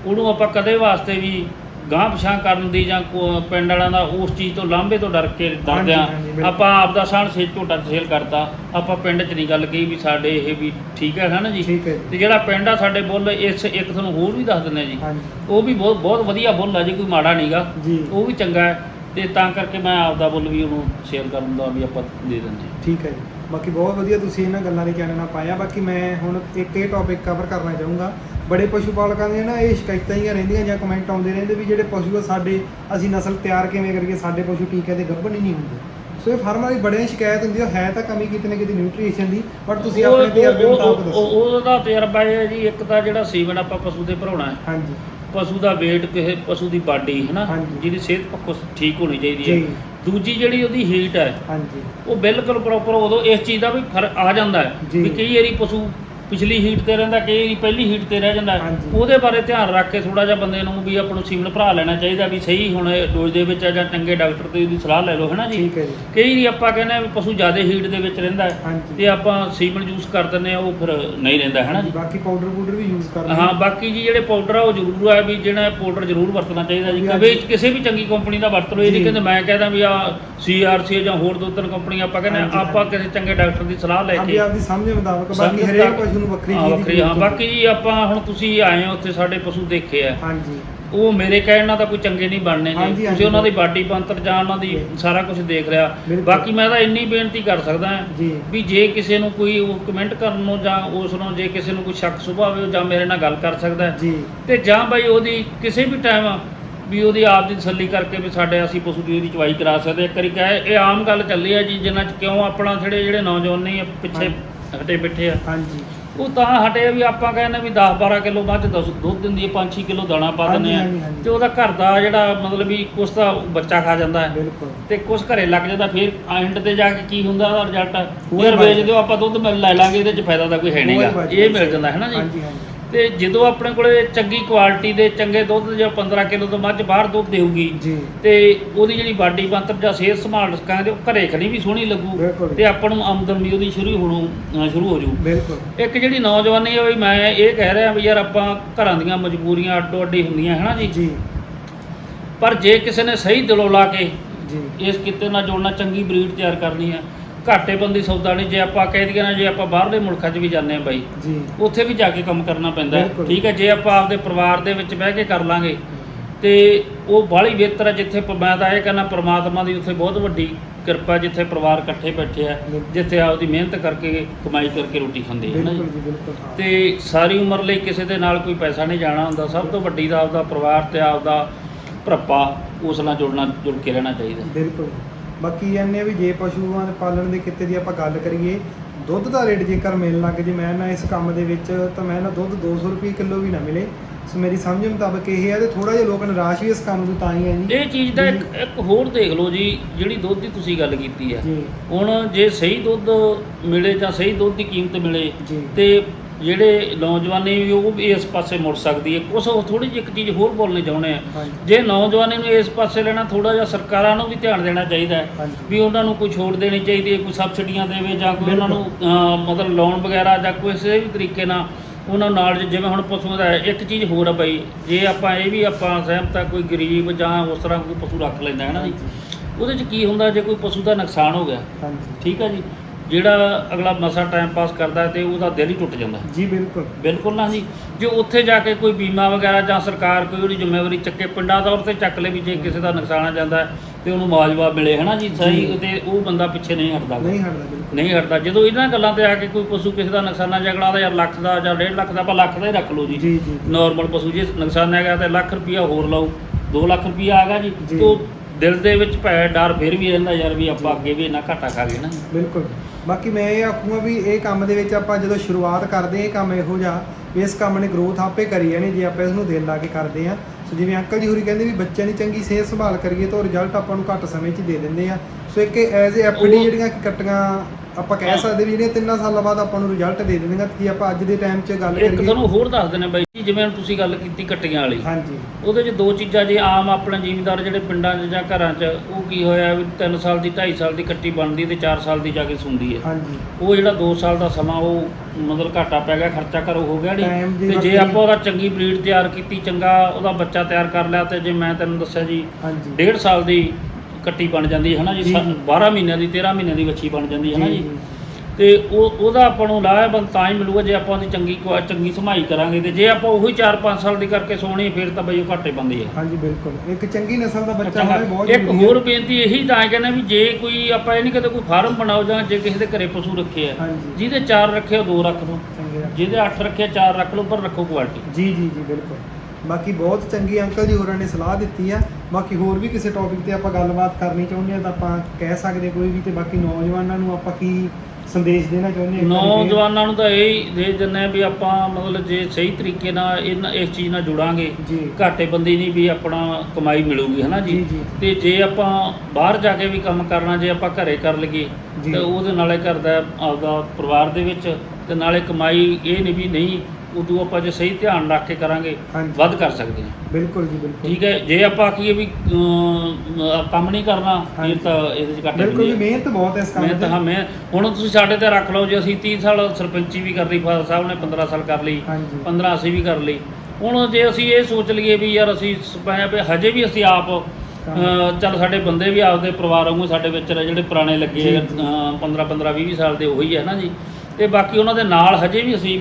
ਉਹਨੂੰ ਆਪਾਂ ਕਦੇ ਵਾਸਤੇ ਵੀ ਗਾਂਹ ਪਛਾਂ ਕਰਨ ਦੀ ਜਾਂ ਕੋ- ਪਿੰਡ ਵਾਲਿਆਂ ਦਾ ਉਸ ਚੀਜ਼ ਤੋਂ ਲਾਂਭੇ ਤੋਂ ਡਰ ਕੇ ਹਾਂਜੀ, ਹਾਂਜੀ, ਆ ਬਿਲਕੁਲ। ਆਪਾਂ ਆਪ ਦਾ ਸਾਣ ਸੇ ਝੋਟਾ ਸੇਲ ਕਰਤਾ। ਆਪਾਂ ਪਿੰਡ 'ਚ ਨਹੀਂ ਗੱਲ ਕਹੀ ਵੀ ਸਾਡੇ ਇਹ ਵੀ ਠੀਕ ਹੈ ਨਾ ਜੀ? ਠੀਕ ਹੈ ਤੇ ਜਿਹੜਾ ਪਿੰਡ ਆ ਸਾਡੇ ਬੁੱਲ ਇਸ ਇੱਕ ਤੁਹਾਨੂੰ ਹੋਰ ਵੀ ਦੱਸ ਦਿੰਦੇ ਆ ਜੀ। ਹਾਂਜੀ। ਉਹ ਵੀ ਬਹੁਤ ਬਹੁਤ ਵਧੀਆ ਬੁੱਲ ਆ ਜੀ ਕੋਈ ਮਾੜਾ ਨਹੀਂਗਾ ਜੀ। ਉਹ ਵੀ ਚੰਗਾ ਹੈ। ਤੇ ਤਾਂ ਕਰਕੇ ਮੈਂ ਆਪਦਾ ਬੁੱਲ ਵੀ ਉਹਨੂੰ ਸ਼ੇਅਰ ਕਰਨ ਦਾ ਵੀ ਆਪਾਂ ਦੇ ਦਿੰਦੇ ਹਾਂ। ਠੀਕ ਹੈ ਜੀ। ਬਾਕੀ ਬਹੁਤ ਵਧੀਆ ਤੁਸੀਂ ਇਹਨਾਂ ਗੱਲਾਂ ਦੇ ਚਾਨਣਾ ਪਾਇਆ। ਬਾਕੀ ਮੈਂ ਹੁਣ ਇੱਕ ਇਹ ਟੌਪਿਕ ਕਵਰ ਕਰਨਾ ਚਾਹੂੰਗਾ। ਬੜੇ ਪਸ਼ੂ ਪਾਲਕਾਂ ਦੀਆਂ ਨਾ ਇਹ ਸ਼ਿਕਾਇਤਾਂ ਹੀ ਰਹਿੰਦੀਆਂ ਜਾਂ ਕਮੈਂਟ ਆਉਂਦੇ ਰਹਿੰਦੇ ਵੀ ਜਿਹੜੇ ਪਸ਼ੂ ਆ ਸਾਡੇ ਅਸੀਂ ਨਸਲ ਤਿਆਰ ਕਿਵੇਂ ਕਰੀਏ ਸਾਡੇ ਪਸ਼ੂ ਟੀਕੇ ਦੇ ਗੱਭਣ ਹੀ ਨਹੀਂ ਹੁੰਦੇ। ਸੋ ਇਹ ਫਾਰਮਾਂ ਦੀ ਬੜੀਆਂ ਸ਼ਿਕਾਇਤ ਹੁੰਦੀ ਹੈ ਤਾਂ ਕਮੀ ਕਿਤੇ ਨਾ ਕਿਤੇ ਨਿਊਟ੍ਰੀਸ਼ਨ ਦੀ ਬਟ ਤੁਸੀਂ ਆਪਣੇ ਤਜਰਬੇ ਮੁਤਾਬਕ ਦੱਸੋ। ਉਹ- ਉਹਦਾ ਤਜਰਬਾ ਇਹ ਹੈ ਜੀ ਇੱਕ ਤਾਂ ਜਿਹੜਾ ਸੀਮਨ ਆਪਾਂ ਪਸ਼ੂ ਤੇ ਭਰਾਉਣਾ ਹੈ। ਹਾਂਜੀ। ਪਸ਼ੂ ਦਾ weight ਕਿਸੇ ਪਸ਼ੂ ਦੀ ਬਾਡੀ ਹੈ ਨਾ। ਜਿਹਦੀ ਸਿਹਤ ਪੱਖੋਂ ਠੀਕ ਹੋਣੀ ਚਾਹੀਦੀ ਹੈ। ਦੂਜੀ ਜਿਹੜੀ ਉਹਦੀ ਹੀਟ ਹੈ ਹਾਂਜੀ। ਉਹ ਬਿਲਕੁਲ ਪ੍ਰੋਪਰ ਉਦੋਂ ਇਸ ਚੀਜ਼ ਦਾ ਵੀ ਫ਼ਰਕ ਆ ਜਾਂਦਾ ਹੈ। ਵੀ ਕਈ ਵਾਰੀ ਪਸ਼ੂ ਪਿਛਲੀ ਹੀਟ ਤੇ ਰਹਿੰਦਾ ਕਈ ਵਾਰੀ ਪਹਿਲੀ ਹੀਟ ਤੇ ਰਹਿ ਜਾਂਦਾ। ਹਾਂਜੀ। ਉਹਦੇ ਬਾਰੇ ਧਿਆਨ ਰੱਖ ਕੇ ਥੋੜਾ ਜਿਹਾ ਬੰਦੇ ਨੂੰ ਵੀ ਆਪਾਂ ਨੂੰ ਸੀਮਨ ਭਰਾ ਲੈਣਾ ਚਾਹੀਦਾ ਵੀ ਸਹੀ ਹੁਣ ਡੋਜ਼ ਦੇ ਵਿੱਚ ਆ ਜਾਂ ਚੰਗੇ ਡਾਕਟਰ ਦੀ ਉਹਦੀ ਸਲਾਹ ਲੈ ਲਓ ਹੈ ਨਾ ਜੀ? ਠੀਕ ਹੈ ਜੀ। ਕਈ ਵਾਰੀ ਆਪਾਂ ਕਹਿੰਦੇ ਆ ਵੀ ਪਸ਼ੂ ਜ਼ਿਆਦਾ ਹੀਟ ਦੇ ਵਿੱਚ ਰਹਿੰਦਾ ਹੈ ਹਾਂਜੀ। ਤੇ ਆਪਾਂ ਸੀਮਨ ਯੂਜ਼ ਕਰ ਦਿੰਦੇ ਆ ਉਹ ਫਿਰ ਨਹੀਂ ਰਹਿੰਦਾ ਹੈ ਨਾ ਜੀ? ਬਾਕੀ ਪਾਊਡਰ ਪੂਡਰ ਵੀ ਯੂਜ਼ ਕਰਦੇ ਹਾਂ ਬਾਕੀ ਜੀ ਜਿਹੜੇ ਪਾਊਡਰ ਆ ਉਹ ਜ਼ਰੂਰ ਆ ਵੀ ਜਿਹੜਾ ਪਾਊਡਰ ਜ਼ਰੂਰ ਵਰਤਣਾ ਚਾਹੀਦਾ ਜੀ। ਕਦੇ ਕਿਸੇ ਵੀ ਚੰਗੀ ਕੰਪਨੀ ਦਾ ਵਰਤ ਲਓ ਇਹ ਨਹੀਂ ਜੀ। ਕਹਿੰਦੇ ਮੈਂ ਕਹਿੰਦਾ ਵੀ ਆ ਸੀਆਰਸੀ ਜਾਂ ਹੋਰ ਦੋ ਤਿੰਨ ਕੰਪਨੀਆਂ ਆਪਾਂ ਕਹਿੰਦੇ ਹਾਂਜੀ, ਆਪਾਂ ਕਿਸੇ ਚੰਗੇ ਡਾਕਟਰ ਦੀ ਸਲਾਹ ਲੈ ਕੇ ਆਪਦੀ ਸਮਝ ਮੁਤਾਬਕ ਸਮਝ ਬਾਕੀ ਹਰੇਕ ਮੁਤਾਬਕ- ਪਸ਼ੂ ਨੂੰ ਵੱਖਰੀ ਹਾਂ, ਚੀਜ਼ ਦੀ ਵੱਖਰੀ ਹਾਂ ਜ਼ਰੂਰਤ ਬਾਕੀ ਜੀ ਆਪਾਂ ਹੁਣ ਤੁਸੀਂ ਆਏ ਹੋ ਉੱਥੇ ਸਾਡੇ ਪਸ਼ੂ ਦੇਖੇ ਆ। ਹਾਂਜੀ। ਉਹ ਮੇਰੇ ਕਹਿਣ ਨਾਲ ਤਾਂ ਕੋਈ ਚੰਗੇ ਨਹੀਂ ਬਣਨੇ ਹਾਂਜੀ, ਜੀ। ਹਾਂਜੀ। ਤੁਸੀਂ ਉਹਨਾਂ ਦੀ ਬਾਡੀ ਪੰਤਰ ਜਾਂ ਉਹਨਾਂ ਦੀ। ਸਾਰਾ ਕੁਝ ਦੇਖ ਲਿਆ। ਬਿਲਕੁਲ। ਬਾਕੀ ਮੈਂ ਤਾਂ ਇੰਨੀ ਬੇਨਤੀ ਕਰ ਸਕਦਾ ਹਾਂ ਜੀ। ਵੀ ਜੇ ਕਿਸੇ ਨੂੰ ਕੋਈ ਉਹ ਕਮੈਂਟ ਕਰਨ ਨੂੰ ਜਾਂ ਉਸ ਨੂੰ ਜੇ ਕਿਸੇ ਨੂੰ ਕੋਈ ਸ਼ੱਕ ਸੁਭਾਅ ਹੋਵੇ ਉਹ ਜਾਂ ਮੇਰੇ ਨਾਲ ਗੱਲ ਕਰ ਸਕਦਾ ਹੈ। ਜੀ। ਤੇ ਜਾਂ ਬਾਈ ਉਹਦੀ ਕਿਸੇ ਵੀ ਟਾਈਮ ਵੀ ਉਹਦੀ ਆਪ ਦੀ ਤਸੱਲੀ ਕਰਕੇ ਵੀ ਸਾਡੇ ਅਸੀਂ ਪਸ਼ੂ ਦੀ ਉਹਦੀ ਚਵਾਈ ਕਰਾ ਸਕਦੇ ਇੱਕ ਵਾਰੀ ਕਹੇ ਇਹ ਆਮ ਗੱਲ ਚੱਲੀ ਆ ਜੀ ਜਿੰਨਾ ਚ ਕਿਉਂ ਆਪਣਾ ਜਿਹੜੇ ਜਿਹੜੇ ਨੌਜਵਾਨ ਨੇ ਪਿੱਛੇ ਹਟੇ ਬੈਠੇ ਆ। ਹਾਂਜੀ। ਉਹ ਤਾਂ ਹਟੇ ਵੀ ਆਪਾਂ ਕਹਿੰਦੇ ਵੀ 10 12 ਕਿਲੋ ਮੱਝ ਦੁੱਧ ਦੁੱਧ ਦਿੰਦੀ ਹੈ 5-6 ਕਿਲੋ ਦਾਣਾ ਪਾ ਦਿੰਦੇ ਆ ਹਾਂਜੀ, ਹਾਂਜੀ, ਹਾਂਜੀ। ਤੇ ਉਹਦਾ ਘਰ ਦਾ ਜਿਹੜਾ ਮਤਲਬ ਵੀ ਕੁਛ ਤਾਂ ਬੱਚਾ ਖਾ ਜਾਂਦਾ ਹੈ। ਬਿਲਕੁਲ। ਤੇ ਕੁਛ ਘਰੇ ਲੱਗ ਜਾਂਦਾ ਫਿਰ ਐਂਡ ਤੇ ਜਾ ਕੇ ਕੀ ਹੁੰਦਾ ਉਹਦਾ ਰਿਜ਼ਲਟ ਫਿਰ ਵੇਚ ਦਿਓ ਆਪਾਂ ਦੁੱਧ ਮਿਲ ਲੈ ਲਾਂਗੇ ਇਹਦੇ ਚ ਫਾਇਦਾ ਤਾਂ ਕੋਈ ਹੈ ਉਹ ਹੀ ਨਹੀਂਗਾ ਬਚ ਇਹ। ਮਿਲ ਜਾਂਦਾ ਹੈ ਨਾ ਜੀ? ਹਾਂਜੀ ਹਾਂਜੀ। ਤੇ ਜਦੋਂ ਆਪਣੇ ਕੋਲੇ ਚੰਗੀ ਕੁਆਲਿਟੀ ਦੇ ਚੰਗੇ ਦੁੱਧ ਜਾਂ 15 ਕਿਲੋ ਤੋਂ ਮੱਝ ਬਾਹਰ ਦੁੱਧ ਦੇਊਗੀ ਜੀ। ਤੇ ਉਹਦੀ ਜਿਹੜੀ ਬਾਡੀ ਬੰਤਰ ਜਾਂ ਸਿਹਤ ਸੰਭਾਲ ਤੇ ਉਹ ਘਰੇ ਖੜੀ ਵੀ ਸੋਹਣੀ ਲੱਗੂ। ਤੇ ਆਪਾਂ ਨੂੰ ਆਮਦਨ ਵੀ ਉਹਦੀ ਸ਼ੁਰੂ ਹੋਣੋਂ ਸ਼ੁਰੂ ਹੋ ਜੂ ਬਿਲਕੁਲ। ਇੱਕ ਜਿਹੜੀ ਨੌਜਵਾਨੀ ਹੈ ਵੀ ਮੈਂ ਇਹ ਕਹਿ ਰਿਹਾ ਵੀ ਯਾਰ ਆਪਾਂ ਘਰਾਂ ਦੀਆਂ ਮਜਬੂਰੀਆਂ ਅੱਡੋ ਅੱਡੀ ਹੁੰਦੀਆਂ ਹੈ ਨਾ ਜੀ? ਜੀ। ਪਰ ਜੇ ਕਿਸੇ ਨੇ ਸਹੀ ਦਿਲੋਂ ਲਾ ਕੇ ਜੀ। ਇਸ ਕਿਤੇ ਨਾਲ ਜੋੜਨਾ ਚੰਗੀ ਬਰੀਡ ਤਿਆਰ ਕਰਨੀ ਹੈ ਘਾਟੇ ਬੰਦੀ ਸੌਦਾ ਨਹੀਂ ਜੇ ਆਪਾਂ ਕਹਿ ਦਈਏ ਨਾ ਜੇ ਆਪਾਂ ਬਾਹਰਲੇ ਮੁਲਕਾਂ 'ਚ ਵੀ ਜਾਂਦੇ ਆ ਬਾਈ ਜੀ ਉੱਥੇ ਵੀ ਜਾ ਕੇ ਕੰਮ ਕਰਨਾ ਪੈਂਦਾ ਹੈ। ਬਿਲਕੁਲ। ਠੀਕ ਹੈ ਜੇ ਆਪਾਂ ਆਪਦੇ ਪਰਿਵਾਰ ਦੇ ਵਿੱਚ ਬਹਿ ਕੇ ਕਰ ਲਾਂਗੇ ਤੇ ਉਹ ਬਾਹਲੀ ਬਿਹਤਰ ਹੈ ਜਿੱਥੇ ਪ- ਮੈਂ ਤਾਂ ਇਹ ਕਹਿੰਦਾ ਪ੍ਰਮਾਤਮਾ ਦੀ ਉੱਥੇ ਬਹੁਤ ਵੱਡੀ ਕਿਰਪਾ ਜਿੱਥੇ ਪਰਿਵਾਰ ਇਕੱਠੇ ਬੈਠੇ ਆ ਬਿਲਕੁਲ। ਜਿੱਥੇ ਆਪਦੀ ਮਿਹਨਤ ਕਰਕੇ ਕਮਾਈ ਕਰਕੇ ਰੋਟੀ ਖਾਂਦੇ ਹੈ ਨਾ ਬਿਲਕੁਲ ਜੀ ਜੀ ਬਿਲਕੁਲ ਹਾਂ। ਤੇ ਸਾਰੀ ਉਮਰ ਲਈ ਕਿਸੇ ਦੇ ਨਾਲ ਕੋਈ ਪੈਸਾ ਨਹੀਂ ਜਾਣਾ ਹੁੰਦਾ ਸਭ ਤੋਂ ਵੱਡੀ ਦਾ ਆਪਦਾ ਪਰਿਵਾਰ ਤੇ ਆਪਦਾ ਭਰਪਾ ਉਸ ਨਾਲ ਜੁੜਨਾ ਜੁੜ ਕੇ ਰਹਿਣਾ ਚਾਹੀਦਾ ਬਿਲਕੁਲ ਬਾਕੀ ਇਹਨੇ ਆ ਵੀ ਜੇ ਪਸ਼ੂਆਂ ਦੇ ਪਾਲਣ ਦੇ ਕਿੱਤੇ ਦੀ ਆਪਾਂ ਗੱਲ ਕਰੀਏ ਦੁੱਧ ਦਾ ਰੇਟ ਜੇਕਰ ਮਿਲਣ ਲੱਗ ਜੇ ਮੈਂ ਨਾ ਇਸ ਕੰਮ ਦੇ ਵਿੱਚ ਤਾਂ ਮੈਂ ਨਾ ਦੁੱਧ 200 ਰੁਪਏ ਕਿਲੋ ਵੀ ਨਾ ਮਿਲੇ। ਸੋ ਮੇਰੀ ਸਮਝ ਮੁਤਾਬਕ ਇਹ ਹੈ ਤੇ ਥੋੜਾ ਜਿਹਾ ਲੋਕ ਨਿਰਾਸ਼ ਵੀ ਇਸ ਕੰਮ ਤੋਂ ਤਾਂ ਹੀ ਹੈ ਜੀ। ਇਹ ਚੀਜ਼ ਦਾ ਇੱਕ ਇੱਕ ਹੋਰ ਦੇਖ ਲਓ ਜੀ ਜਿਹੜੀ ਦੁੱਧ ਦੀ ਤੁਸੀਂ ਗੱਲ ਕੀਤੀ ਹੈ ਜੀ। ਹੁਣ ਜੇ ਸਹੀ ਦੁੱਧ ਮਿਲੇ ਜਾਂ ਸਹੀ ਦੁੱਧ ਦੀ ਕੀਮਤ ਮਿਲੇ ਤੇ ਜਿਹੜੇ ਨੌਜਵਾਨੀ ਵੀ ਉਹ ਵੀ ਇਸ ਪਾਸੇ ਮੁੜ ਸਕਦੀ ਹੈ। ਕੁਛ ਥੋੜੀ ਜਿਹੀ ਇੱਕ ਚੀਜ਼ ਹੋਰ ਬੋਲਣੀ ਚਾਹੁੰਦੇ ਆ। ਜੇ ਨੌਜਵਾਨੀ ਨੂੰ ਇਸ ਪਾਸੇ ਲੈਣਾ ਥੋੜਾ ਜਿਹਾ ਸਰਕਾਰਾਂ ਨੂੰ ਵੀ ਧਿਆਨ ਦੇਣਾ ਚਾਹੀਦਾ ਹੈ ਵੀ ਉਹਨਾਂ ਨੂੰ ਕੋਈ ਛੋਟ ਦੇਣੀ ਚਾਹੀਦੀ ਹੈ ਕੋਈ ਸਬਸਿਡੀਆਂ ਦੇਵੇ ਜਾਂ ਕੋਈ ਉਹਨਾਂ ਨੂੰ ਮਤਲਬ ਲੋਨ ਵਗੈਰਾ ਜਾਂ ਕਿਸੇ ਵੀ ਤਰੀਕੇ ਨਾਲ ਉਹਨਾਂ ਨਾਲ ਜਿਵੇਂ ਹੁਣ ਪਸ਼ੂਆਂ ਦਾ ਇੱਕ ਚੀਜ਼ ਹੋਰ ਆ ਬਈ ਜੇ ਆਪਾਂ ਇਹ ਵੀ ਆਪਾਂ ਸਹਿਮਤ ਆ ਕੋਈ ਗਰੀਬ ਜਾਂ ਉਸ ਤਰ੍ਹਾਂ ਕੋਈ ਪਸ਼ੂ ਰੱਖ ਲੈਂਦਾ ਹੈ ਨਾ ਜੀ। ਉਹਦੇ 'ਚ ਕੀ ਹੁੰਦਾ ਜੇ ਕੋਈ ਪਸ਼ੂ ਦਾ ਨੁਕਸਾਨ ਹੋ ਗਿਆ? ਹਾਂਜੀ। ਠੀਕ ਹੈ ਜੀ। ਜਿਹੜਾ ਅਗਲਾ ਮਸਾ ਟਾਈਮ ਪਾਸ ਕਰਦਾ ਤੇ ਉਹਦਾ ਦਿਲ ਹੀ ਟੁੱਟ ਜਾਂਦਾ। ਜੀ ਬਿਲਕੁਲ। ਬਿਲਕੁਲ ਨਾ ਜੀ। ਜੇ ਉੱਥੇ ਜਾ ਕੇ ਕੋਈ ਬੀਮਾ ਵਗੈਰਾ ਜਾਂ ਸਰਕਾਰ ਕੋਈ ਉਹਦੀ ਜ਼ਿੰਮੇਵਾਰੀ ਚੱਕੇ ਪਿੰਡਾਂ ਤੌਰ ਤੇ ਚੱਕ ਲੇ ਵੀ ਜੇ ਕਿਸੇ ਦਾ ਨੁਕਸਾਨ ਆ ਜਾਂਦਾ ਤੇ ਉਹਨੂੰ ਮੁਆਵਜ਼ਾ ਮਿਲੇ ਹੈ ਨਾ ਜੀ? ਸਹੀ। ਤੇ ਉਹ ਬੰਦਾ ਪਿੱਛੇ ਨਹੀਂ ਹਟਦਾ। ਨਹੀਂ ਹਟਦਾ ਬਿਲਕੁਲ। ਨਹੀਂ ਹਟਦਾ। ਜਦੋਂ ਇਹਨਾਂ ਗੱਲਾਂ ਤੇ ਆ ਕੇ ਕੋਈ ਪਸ਼ੂ ਕਿਸੇ ਦਾ ਨੁਕਸਾਨਾ ਜਗੜਾ ਦਾ ਯਾਰ ਲੱਖ ਦਾ ਜਾਂ 1.5 ਲੱਖ ਦਾ ਆਪਾਂ ਲੱਖ ਦਾ ਹੀ ਰੱਖ ਲਓ ਜੀ। ਜੀ ਜੀ ਨਾਰਮਲ ਪਸ਼ੂ ਜੇ ਨੁਕਸਾਨ ਹੈਗਾ ਤੇ ਲੱਖ ਰੁਪਈਆ ਹੋਰ ਲਾਓ 2 ਲੱਖ ਰੁਪਈਆ ਆ ਗਿਆ ਜੀ ਜੀ। ਤੋ ਦਿਲ ਦੇ ਵਿੱਚ ਭੈ ਡਰ ਫਿਰ ਵੀ ਰਹਿੰਦਾ ਯਾਰ ਵੀ ਆਪਾਂ ਅੱਗੇ ਵੀ ਇੰਨਾ ਘਾਟਾ ਖਾ ਗਏ ਨਾ। ਬਿਲਕੁਲ। ਬਾਕੀ ਮੈਂ ਇਹ ਆਖੂੰਗਾ ਵੀ ਇਹ ਕੰਮ ਦੇ ਵਿੱਚ ਆਪਾਂ ਜਦੋਂ ਸ਼ੁਰੂਆਤ ਕਰਦੇ ਹਾਂ ਇਹ ਕੰਮ ਇਹੋ ਜਿਹਾ ਵੀ ਇਸ ਕੰਮ ਨੇ ਗਰੋਥ ਆਪੇ ਕਰੀ ਜਾਣੀ ਜੇ ਆਪਾਂ ਇਸ ਨੂੰ ਦਿਲ ਲਾ ਕੇ ਕਰਦੇ ਹਾਂ। ਸੋ ਜਿਵੇਂ ਅੰਕਲ ਜੀ ਹੋਰੀ ਕਹਿੰਦੇ ਵੀ ਬੱਚਿਆਂ ਦੀ ਚੰਗੀ ਸਿਹਤ ਸੰਭਾਲ ਕਰੀਏ ਤਾਂ ਰਿਜ਼ਲਟ ਆਪਾਂ ਨੂੰ ਘੱਟ ਸਮੇਂ 'ਚ ਦੇ ਦਿੰਦੇ ਆ। ਸੋ ਇੱਕ ਐਜ਼ ਐਫਡੀ ਉਹ- ਜਿਹੜੀਆਂ ਕੱਟੀਆਂ ਆਪਾਂ ਕਹਿ ਸਕਦੇ ਵੀ ਜਿਹੜੀਆਂ ਤਿੰਨਾਂ ਸਾਲਾਂ ਬਾਅਦ ਆਪਾਂ ਨੂੰ ਰਿਜ਼ਲਟ ਦੇ ਦਿੰਦੀਆਂ ਜੇ ਆਪਾਂ ਅੱਜ ਦੇ ਟਾਈਮ 'ਚ ਗੱਲ ਇੱਕ ਕਰੀਏ। ਤੁਹਾਨੂੰ ਹੋਰ ਦੱਸ ਦਿੰਦੇ ਬਾਈ ਜੀ ਜਿਵੇਂ ਹੁਣ ਤੁਸੀਂ ਗੱਲ ਕੀਤੀ ਕੱਟੀਆਂ ਵਾਲੀ। ਹਾਂਜੀ। ਉਹਦੇ 'ਚ ਦੋ ਚੀਜ਼ਾਂ ਜੇ ਆਮ ਆਪਣੇ ਜ਼ਿਮੀਂਦਾਰ ਜਿਹੜੇ ਪਿੰਡਾਂ 'ਚ ਜਾਂ ਘਰਾਂ 'ਚ ਉਹ ਕੀ ਹੋਇਆ ਵੀ 3 ਸਾਲ ਦੀ 2.5 ਸਾਲ ਦੀ ਕੱਟੀ ਬਣਦੀ ਤੇ 4 ਸਾਲ ਦੀ ਜਾ ਕੇ ਸੁੰਦੀ ਹੈ। ਹਾਂਜੀ। ਉਹ ਜਿਹੜਾ 2 ਸਾਲ ਦਾ ਸਮਾਂ ਉਹ ਮਤਲਬ ਘਾਟਾ ਪੈ ਗਿਆ ਖਰਚਾ ਕਰੋ ਹੋ ਗਿਆ Time ਦੀ ਨਹੀਂ ਤੇ ਜੇ ਵਰਤੋਂ- ਆਪਾਂ ਉਹਦਾ ਚੰਗੀ ਬਰੀਡ ਤਿਆਰ ਕੀਤੀ ਚੰਗਾ ਉਹਦਾ ਬੱਚਾ ਤਿਆਰ ਕਰ ਲਿਆ ਤੇ ਜੇ ਮੈਂ ਤੈਨੂੰ ਦੱਸਿਆ ਜੀ ਹਾਂਜੀ। ਡੇਢ ਸਾਲ ਦੀ ਕੱਟੀ ਬਣ ਜਾਂਦੀ ਹੈ ਨਾ ਜੀ ਜੀ, ਸਾ- ਜੀ। 12 ਮਹੀਨਿਆਂ ਦੀ 13 ਮਹੀਨਿਆਂ ਦੀ ਬੱਚੀ ਬਣ ਜਾਂਦੀ ਹੈ ਨਾ ਜੀ। ਤੇ ਉਹ ਉਹਦਾ ਆਪਾਂ ਨੂੰ ਲਾਹੇਵੰਦ ਤਾਂ ਹੀ ਮਿਲੂਗਾ ਜੇ ਆਪਾਂ ਉਹਦੀ ਚੰਗੀ ਕੁਆ- ਚੰਗੀ ਸਮਾਈ ਕਰਾਂਗੇ ਤੇ ਜੇ ਆਪਾਂ ਉਹੀ 4-5 ਸਾਲ ਦੀ ਕਰਕੇ ਸੋਣੀ ਫਿਰ ਤਾਂ ਬਈ ਉਹ ਘਾਟੇ ਬੰਦੀ ਹੈ ਹਾਂਜੀ ਬਿਲਕੁਲ ਇੱਕ ਚੰਗੀ ਨਸਲ ਦਾ ਬੱਚਾ। ਹੋਣਾ ਵੀ ਬਹੁਤ ਇੱਕ ਜ਼ਰੂਰੀ ਹੈ। ਹੋਰ ਬੇਨਤੀ ਇਹੀ ਤਾਂ ਕਹਿੰਦਾ ਵੀ ਜੇ ਕੋਈ ਆਪਾਂ ਇਹ ਨਹੀਂ ਕਦੇ ਕੋਈ ਫਾਰਮ ਬਣਾਓ ਜਾਂ ਜੇ ਕਿਸੇ ਦੇ ਘਰੇ ਪਸ਼ੂ ਰੱਖੇ ਆ ਹਾਂਜੀ ਜਿਹਦੇ 4 ਰੱਖੇ ਉਹ 2 ਰੱਖ ਲਓ ਚੰਗੇ ਆ। ਜਿਹਦੇ 8 ਰੱਖੇ 4 ਰੱਖ ਲਓ ਪਰ ਰੱਖੋ ਕੁਆਲਿਟੀ ਜੀ ਜੀ ਜੀ ਬਿਲਕੁਲ ਬਾਕੀ ਬਹੁਤ ਚੰਗੀ ਅੰਕਲ ਜੀ ਹੋਰਾਂ ਨੇ ਸਲਾਹ ਦਿੱਤੀ ਆ ਬਾਕੀ ਹੋਰ ਵੀ ਕਿਸੇ ਟੌਪਿਕ ਤੇ ਆਪਾਂ ਗੱਲਬਾਤ ਕਰਨੀ ਚਾਹੁੰਦੇ ਆ ਤਾਂ ਆਪਾਂ ਕਹਿ ਸਕਦੇ ਕੋਈ ਵੀ ਤੇ ਬਾਕੀ ਨੌਜਵਾਨਾਂ ਨੂੰ ਆਪਾਂ ਕੀ ਸੰਦੇਸ਼ ਦੇਣਾ ਚਾਹੁੰਦੇ ਆ? ਨੌਜਵਾਨਾਂ ਨੂੰ ਤਾਂ ਇਹ ਦੇ ਆ ਵੀ ਆਪਾਂ ਮਤਲਬ ਜੇ ਸਹੀ ਤਰੀਕੇ ਨਾਲ ਇਹਨਾਂ ਇਸ ਚੀਜ਼ ਨਾਲ ਜੁੜਾਂਗੇ ਘਾਟੇ ਬੰਦੀ ਨਹੀਂ ਵੀ ਆਪਣਾ ਕਮਾਈ ਮਿਲੂਗੀ ਹਨਾ ਜੀ ਤੇ ਜੇ ਆਪਾਂ ਬਾਹਰ ਜਾ ਕੇ ਵੀ ਕੰਮ ਕਰਨਾ ਜੇ ਆਪਾਂ ਘਰੇ ਕਰ ਲਈਏ। ਤੇ ਉਹਦੇ ਨਾਲੇ ਘਰ ਦਾ ਆਪਦਾ ਪਰਿਵਾਰ ਦੇ ਵਿੱਚ ਤੇ ਨਾਲੇ ਕਮਾਈ ਇਹ ਨਹੀਂ ਵੀ ਨਹੀਂ ਉਦੋਂ ਆਪਾਂ ਜੇ ਸਹੀ ਧਿਆਨ ਰੱਖ ਕੇ ਕਰਾਂਗੇ ਹਾਂਜੀ। ਵੱਧ ਕਰ ਸਕਦੇ ਹਾਂ। ਬਿਲਕੁਲ ਜੀ ਬਿਲਕੁਲ। ਠੀਕ ਹੈ ਜੇ ਆਪਾਂ ਆਖੀਏ ਵੀ ਅਮ, ਅਹ, ਕੰਮ ਨਹੀਂ ਕਰਨਾ ਹਾਂਜੀ। ਫਿਰ ਤਾਂ ਇਹਦੇ ਚ ਘਾਟੇ ਬਿਲਕੁਲ ਜੀ ਆ। ਮਿਹਨਤ ਬਹੁਤ ਹੈ ਇਸ ਕੰਮ ਮੈਂ ਤਾਂ। ਹਾਂ ਤੇ ਮੈਂ ਹੁਣ ਤੁਸੀਂ ਸਾਡੇ ਤੇ ਰੱਖ ਲਓ ਜੇ ਅਸੀਂ 30 ਸਾਲ ਸਰਪੰਚੀ ਵੀ ਕਰ ਲਈ ਫਾਦਰ ਸਾਹਿਬ ਨੇ 15 ਸਾਲ ਕਰ ਲਈ ਹਾਂਜੀ। 15 ਅਸੀਂ ਵੀ ਕਰ ਲਈ। ਹੁਣ ਜੇ ਅਸੀਂ ਇਹ ਸੋਚ ਲਈਏ ਵੀ ਯਾਰ ਅਸੀਂ ਸਪਾਇਆ ਵੀ ਹਜੇ ਵੀ ਅਸੀਂ ਆਪ ਅਹ, ਚੱਲ ਸਾਡੇ ਬੰਦੇ ਵੀ ਆਪਦੇ ਪਰਿਵਾਰ ਵਾਂਗੂ ਸਾਡੇ ਵਿੱਚ ਨੇ ਜਿਹੜੇ ਪੁਰਾਣੇ ਲੱਗੇ ਜੀ, ਜੀ। ਅਹ, 15 15 20 ਸਾਲ ਦੇ ਉਹੀ ਹੈ ਨਾ ਜੀ। ਤੇ ਬਾਕੀ ਉਹਨਾਂ ਦੇ ਨਾਲ ਹਜੇ ਵੀ ਅਸੀਂ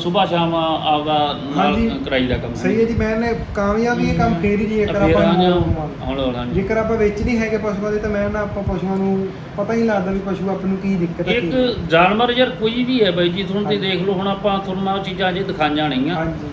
ਸਵੇਰ ਸ਼ਾਮ ਆਪਦਾ ਨਾਲ ਹਾਂਜੀ। ਕਰਾਈ ਦਾ ਕੰਮ ਸਹੀ ਹੈ ਜੀ ਮੈਂ ਨੇ ਕਾਮਯਾਬੀ ਇਹ ਕੰਮ ਫੇਰ ਹੀ ਜੀ ਜੇਕਰ ਆਪਾਂ ਜੀ, ਨੂੰ- ਹੌਲੀ ਹਾਂਜੀ। ਜੇਕਰ ਆਪਾਂ ਵਿੱਚ ਨਹੀਂ ਹੈਗੇ ਪਸ਼ੂਆਂ ਦੇ ਤਾਂ ਮੈਂ ਨਾ ਆਪਾਂ ਪਸ਼ੂਆਂ ਨੂੰ ਪਤਾ ਹੀ ਨਹੀਂ ਲੱਗਦਾ ਵੀ ਪਸ਼ੂ ਆਪਾਂ ਨੂੰ ਕੀ ਦਿੱਕਤ ਹੈ ਕੀ ਇੱਕ ਜਾਨਵਰ ਯਾਰ ਕੋਈ ਵੀ ਹੈ ਬਾਈ ਜੀ ਤੁਹਾਨੂੰ ਤੇ ਹਾਂਜੀ। ਦੇਖ ਲਓ ਹੁਣ ਆਪਾਂ ਤੁਹਾਨੂੰ ਮੈਂ ਉਹ ਚੀਜ਼ਾਂ ਅਜੇ ਦਿਖਾਈਆਂ ਨਹੀਂ ਆ ਹਾਂਜੀ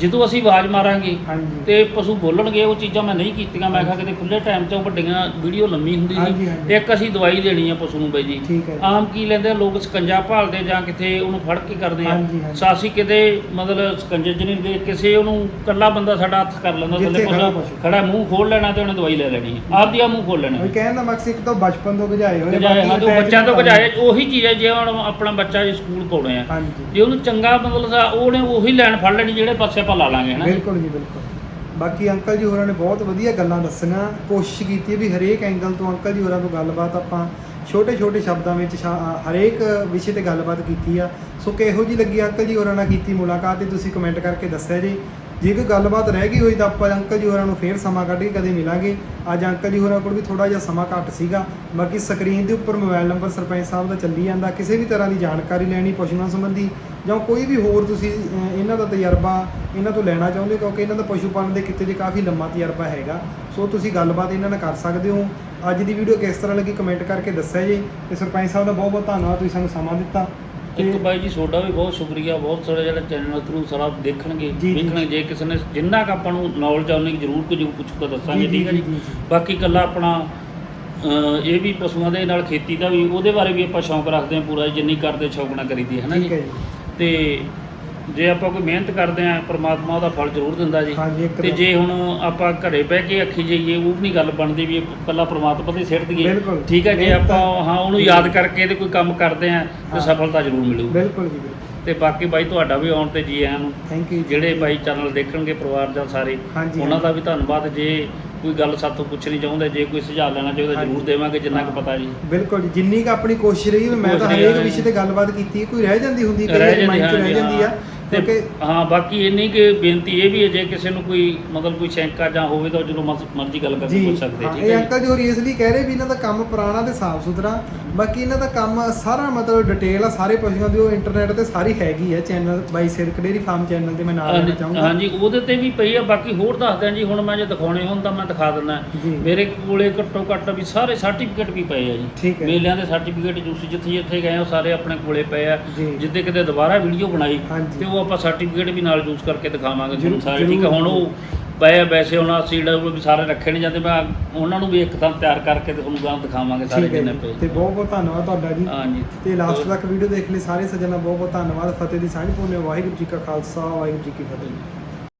ਜਦੋਂ ਅਸੀਂ ਆਵਾਜ਼ ਮਾਰਾਂਗੇ ਹਾਂਜੀ ਤੇ ਪਸ਼ੂ ਬੋਲਣਗੇ ਉਹ ਚੀਜ਼ਾਂ ਮੈਂ ਨਹੀਂ ਕੀਤੀਆਂ ਮੈਂ ਕਿਹਾ ਕਿਤੇ ਖੁੱਲੇ ਟਾਈਮ 'ਚ ਉਹ ਵੱਡੀਆਂ ਵੀਡੀਓ ਲੰਮੀ ਹੁੰਦੀ ਹਾਂਜੀ, ਸੀ ਹਾਂਜੀ। ਇੱਕ ਅਸੀਂ ਦਵਾਈ ਦੇਣੀ ਆ ਪਸ਼ੂ ਨੂੰ ਬਾਈ ਜੀ ਠੀਕ ਹੈ ਜੀ। ਆਮ ਕੀ ਲੈਂਦੇ ਆ ਲੋਕ ਸਕੰਜਾ ਭਾਲਦੇ ਜਾਂ ਕਿਤੇ ਉਹਨੂੰ ਫੜ ਕੇ ਕਰਦੇ ਆ ਹਾਂਜੀ, ਹਾਂਜੀ। ਸਾਸੀ ਕਿਤੇ ਮਤਲਬ ਸਕੰਜੇ 'ਚ ਨਹੀਂ ਦੇ ਕਿਸੇ ਉਹਨੂੰ ਕੱਲਾ ਬੰਦਾ ਸਾਡਾ ਹੱਥ ਕਰ ਲੈਂਦਾ ਜਿੱਥੇ ਥੱਲੇ ਖੜਾ ਪਸ਼ੂ। ਖੜਾ ਮੂੰਹ ਖੋਲ ਲੈਣਾ ਤੇ ਉਹਨੇ ਦਵਾਈ ਲੈ ਲੈਣੀ। ਆਪਦੀ ਆ ਮੂੰਹ ਖੋਲ ਲੈਣਾ ਉਹ ਕਹਿਣ ਦਾ ਮਕਸਦ ਇੱਕ ਤਾਂ ਬਚਪਨ ਤੋਂ ਗਜਾਏ ਹੋਏ ਗਜਾਏ ਹਾਂ ਤੇ ਉਹ ਬੱਚਿਆਂ ਤੋਂ ਗਜਾਏ ਉਹੀ ਚੀਜ਼ ਹੈ ਜੇ ਹੁਣ ਆਪਣਾ ਬੱਚਾ ਜੇ ਸਕੂਲ ਪਾਉਣੇ ਆ ਹਾਂਜੀ ਜੇ ਉਹਨੂੰ ਚੰਗਾ ਮਤਲਬ ਸਾ- ਉਹਨੇ ਉਹੀ ਲੈਣ ਫੜ ਲੈਣੀ ਜਿਹੜੇ ਪਾਸੇ ਆਪਾਂ ਲਾ ਲਾਂਗੇ, ਹਨਾ? ਬਿਲਕੁਲ ਜੀ, ਬਿਲਕੁਲ। ਬਾਕੀ ਅੰਕਲ ਜੀ ਹੋਰਾਂ ਨੇ ਬਹੁਤ ਵਧੀਆ ਗੱਲਾਂ ਦੱਸੀਆਂ, ਕੋਸ਼ਿਸ਼ ਕੀਤੀ ਹੈ ਵੀ ਹਰੇਕ ਐਂਗਲ ਤੋਂ ਅੰਕਲ ਜੀ ਹੋਰਾਂ ਤੋਂ ਗੱਲਬਾਤ ਆਪਾਂ ਛੋਟੇ ਛੋਟੇ ਸ਼ਬਦਾਂ ਵਿੱਚ ਹਰੇਕ ਵਿਸ਼ੇ ਤੇ ਗੱਲਬਾਤ ਕੀਤੀ ਆ। ਸੋ ਕਿਹੋ ਜੀ ਲੱਗੀ ਅੰਕਲ ਜੀ ਹੋਰਾਂ ਨਾਲ ਕੀਤੀ ਮੁਲਾਕਾਤ ਤੇ ਤੁਸੀਂ ਕਮੈਂਟ ਕਰਕੇ ਦੱਸਿਆ ਜੀ। ਜੇ ਕੋਈ ਗੱਲਬਾਤ ਰਹਿ ਗਈ ਹੋਈ ਤਾਂ ਆਪਾਂ ਅੰਕਲ ਜੀ ਹੋਰਾਂ ਨੂੰ ਫੇਰ ਸਮਾਂ ਕੱਢ ਕੇ ਕਦੇ ਮਿਲਾਂਗੇ। ਅੱਜ ਅੰਕਲ ਜੀ ਹੋਰਾਂ ਕੋਲ ਵੀ ਥੋੜਾ ਜਿਹਾ ਸਮਾਂ ਘੱਟ ਸੀਗਾ। ਬਾਕੀ ਸਕਰੀਨ ਦੇ ਉੱਪਰ ਮੋਬਾਈਲ ਨੰਬਰ ਸਰਪੰਚ ਸਾਹਿਬ ਦਾ ਚੱਲੀ ਜਾਂਦਾ। ਕਿਸੇ ਵੀ ਤਰ੍ਹਾਂ ਦੀ ਜਾਣਕਾਰੀ ਲੈਣੀ, ਪਸ਼ੂਆਂ ਸੰਬੰਧੀ ਜਾਂ ਕੋਈ ਵੀ ਹੋਰ ਤੁਸੀਂ ਇਹਨਾਂ ਦਾ ਤਜਰਬਾ ਇਹਨਾਂ ਤੋਂ ਲੈਣਾ ਚਾਹੁੰਦੇ ਹੋ, ਕਿਉਂਕਿ ਇਹਨਾਂ ਦਾ ਪਸ਼ੂ ਪਾਲਣ ਦੇ ਕਿੱਤੇ 'ਚ ਕਾਫੀ ਲੰਮਾ ਤਜਰਬਾ ਹੈਗਾ। ਸੋ ਤੁਸੀਂ ਗੱਲਬਾਤ ਇਹਨਾਂ ਨਾਲ ਕਰ ਸਕਦੇ ਹੋ। ਅੱਜ ਦੀ ਵੀਡੀਓ ਕਿਸ ਤਰ੍ਹਾਂ ਲੱਗੀ ਕਮੈਂਟ ਕਰਕੇ ਦੱਸਿਆ ਜੀ। ਤੇ ਸਰਪੰਚ ਸਾਹਿਬ ਦਾ ਬਹੁਤ ਬਹੁਤ ਧੰਨਵਾਦ, ਤੁਸੀਂ ਸਾਨੂੰ ਸਮਾਂ ਦਿੱਤਾ। ਇੱਕ ਬਾਈ ਜੀ ਤੁਹਾਡਾ ਵੀ ਬਹੁਤ ਸ਼ੁਕਰੀਆ ਬਹੁਤ ਸਾਰੇ ਜਿਹੜੇ ਚੈਨਲ ਥਰੂ ਸਾਰਾ ਦੇਖਣਗੇ ਜੀ, ਜੀ। ਕਿਸੇ ਨੇ ਜਿੰਨਾ ਕ ਆਪਾਂ ਨੂੰ ਨੌਲੇਜ ਆਉਣੀ ਜ਼ਰੂਰ ਕੁਝ ਪੁੱਛੂਗਾ ਦੱਸਾਂਗੇ ਜੀ, ਜੀ, ਠੀਕ ਹੈ ਜੀ। ਬਾਕੀ ਕੱਲਾ ਆਪਣਾ ਇਹ ਵੀ ਪਸ਼ੂਆਂ ਦੇ ਨਾਲ ਖੇਤੀ ਦਾ ਵੀ ਉਹਦੇ ਬਾਰੇ ਵੀ ਆਪਾਂ ਸ਼ੌਂਕ ਰੱਖਦੇ ਹਾਂ ਪੂਰਾ ਜਿੰਨੀ ਕਰਦੇ ਸ਼ੌਂਕ ਨਾਲ ਕਰੀਦੀ ਹੈ ਨਾ ਜੀ ਤੇ ਜੇ ਆਪਾਂ ਕੋਈ ਮਿਹਨਤ ਕਰਦੇ ਆਂ ਪ੍ਰਮਾਤਮਾ ਉਹਦਾ ਫਲ ਜ਼ਰੂਰ ਦਿੰਦਾ ਜੀ ਹਾਂਜੀ ਤੇ ਜੇ ਹੁਣ ਆਪਾਂ ਘਰੇ ਬਹਿ ਕੇ ਅੱਖੀ ਜਾਈਏ ਉਹ ਵੀ ਨਹੀਂ ਗੱਲ ਬਣਦੀ ਵੀ ਕੱਲਾ ਪ੍ਰਮਾਤਮਾ ਤੇ ਸਿੱਟ ਦਈਏ ਬਿਲਕੁਲ। ਠੀਕ ਹੈ ਜੇ ਮਿਹਨਤ ਆਪਾਂ ਹਾਂ ਉਹਨੂੰ ਯਾਦ ਕਰਕੇ ਤੇ ਕੋਈ ਕੰਮ ਕਰਦੇ ਆਂ ਤੇ ਹਾਂ। ਸਫਲਤਾ ਜ਼ਰੂਰ ਮਿਲੂਗੀ ਬਿਲਕੁਲ ਜੀ ਬਿਲਕੁਲ ਤੇ ਬਾਕੀ ਬਾਈ ਤੁਹਾਡਾ ਵੀ ਆਉਣ ਤੇ ਜੀ ਆਇਆਂ ਨੂੰ ਥੈਂਕ ਯੂ ਜਿਹੜੇ ਬਾਈ ਚੈਨਲ ਦੇਖਣਗੇ ਪਰਿਵਾਰ ਜਾਂ ਸਾਰੇ ਹਾਂਜੀ, ਉਹਨਾਂ ਦਾ। ਵੀ ਧੰਨਵਾਦ ਜੇ ਕੋਈ ਗੱਲ ਸਾਥੋਂ ਪੁੱਛਣੀ ਚਾਹੁੰਦੇ ਜੇ ਕੋਈ ਸੁਝਾਅ ਲੈਣਾ ਚਾਹੁੰਦੇ ਹਾਂਜੀ। ਜ਼ਰੂਰ ਦੇਵਾਂਗੇ ਜਿੰਨਾ ਕੁ। ਪਤਾ ਜੀ ਬਿਲਕੁਲ ਜੀ ਜਿੰਨੀ ਕ ਆਪਣੀ ਕੋਸ਼ਿਸ਼ ਰਹੀ ਮੈਂ ਤਾਂ ਕੋਸ਼ਿਸ਼ ਹਰੇਕ ਵਿਸ਼ੇ ਤੇ ਗੱਲਬਾਤ ਕੀਤੀ ਕੋਈ ਰਹਿ ਜਾਂਦੀ ਹੁੰਦੀ ਕਈ ਰਹਿ ਵਾਰੀ ਜਾਂਦੀ ਮਾਈਂਡ 'ਚ ਰਹਿ ਹਾਂਜੀ, ਜਾਂਦੀ ਆ ਹਾਂ। ਤੇ ਹਾਂ ਬਾਕੀ ਇੰਨੀ ਕਿ ਬੇਨਤੀ ਇਹ ਵੀ ਹੈ ਜੇ ਕਿਸੇ ਨੂੰ ਕੋਈ ਮਤਲਬ ਕੋਈ ਸ਼ੰਕਾ ਜਾਂ ਹੋਵੇ ਤਾਂ ਜਦੋਂ ਮਰਜ਼- ਗੱਲ ਕਰਕੇ ਪੁੱਛ ਸਕਦੇ ਹਾਂ, ਠੀਕ ਇਹ ਅੰਕਲ ਜੀ ਹੋਰੀ ਇਸ ਲਈ ਕਹਿ ਰਹੇ ਵੀ ਇਹਨਾਂ ਦਾ ਕੰਮ ਪੁਰਾਣਾ ਤੇ ਸਾਫ਼ ਸੁਥਰਾ ਬਾਕੀ ਇਹਨਾਂ ਦਾ ਕੰਮ ਸਾਰਾ ਮਤਲਬ ਡਿਟੇਲ ਆ ਸਾਰੇ ਪਸ਼ੂਆਂ ਦੀ ਉਹ ਇੰਟਰਨੈਟ ਤੇ ਸਾਰੀ ਹੈਗੀ ਹੈ ਚੈਨਲ ਬਾਈ ਸਿਰਕ ਡੇਰੀ ਫਾਰਮ ਚੈਨਲ ਤੇ ਮੈਂ ਨਾਲ ਲੈਣਾ ਹਾਂਜੀ ਚਾਹੂੰਗਾ ਹਾਂਜੀ ਉਹਦੇ ਤੇ ਵੀ ਪਈ ਆ ਬਾਕੀ ਹੋਰ ਦੱਸਦੇ ਆ ਜੀ ਹੁਣ ਮੈਂ ਜੇ ਦਿਖਾਉਣੇ ਹੋਣ ਤਾਂ ਮੈਂ ਦਿਖਾ ਦਿੰਦਾ। ਮੇਰੇ ਕੋਲੇ ਘੱਟੋ ਘੱਟ ਵੀ ਸਾਰੇ ਸਰਟੀਫਿਕੇਟ ਵੀ ਪਏ ਆ ਜੀ। ਮੇਲਿਆਂ ਦੇ ਸਰਟੀਫਿਕੇਟ ਜੂਸੀ ਜਿੱਥੇ ਜਿੱਥੇ ਗਏ ਉਹ ਸਾਰੇ ਆਪਣੇ ਕੋਲੇ ਪਏ ਆ। ਜਿੱਦੇ ਕਿਤੇ ਦੁਬਾਰਾ ਵੀਡੀਓ ਬਣਾਈ। ਤੇ ਉਹ ਆਪਾਂ ਸਰਟੀਫਿਕੇਟ ਵੀ ਨਾਲ ਯੂਜ਼ ਕਰਕੇ ਦਿਖਾਵਾਂਗੇ ਤੁਹਾਨੂੰ ਸਾਰੇ ਠੀਕ ਹੁਣ ਉਹ ਪਏ ਵੈਸੇ ਹੁਣ ਸੀਡਾ ਵੀ ਸਾਰੇ ਰੱਖੇ ਨਹੀਂ ਜਾਂਦੇ ਮੈਂ ਉਹਨਾਂ ਨੂੰ ਵੀ ਇੱਕ ਥਾਂ ਤਿਆਰ ਕਰਕੇ ਤੁਹਾਨੂੰ ਗਾਂ ਦਿਖਾਵਾਂਗੇ ਸਾਰੇ ਜਿੰਨੇ। ਪਏ ਤੇ ਬਹੁਤ ਬਹੁਤ ਧੰਨਵਾਦ ਤੁਹਾਡਾ ਜੀ। ਹਾਂਜੀ। ਤੇ ਲਾਸਟ ਤੱਕ ਵੀਡੀਓ ਦੇਖ ਲਈ ਸਾਰੇ ਸੱਜਣਾ ਬਹੁਤ ਬਹੁਤ ਧੰਨਵਾਦ। ਫਤਿਹ ਦੀ ਸਾਂਝ ਪਾਉਂਦੇ ਵਾਹਿਗੁਰੂ ਜੀ ਕਾ ਖਾਲਸਾ ਵਾਹਿਗੁਰੂ ਜੀ ਕੀ ਫਤਿਹ।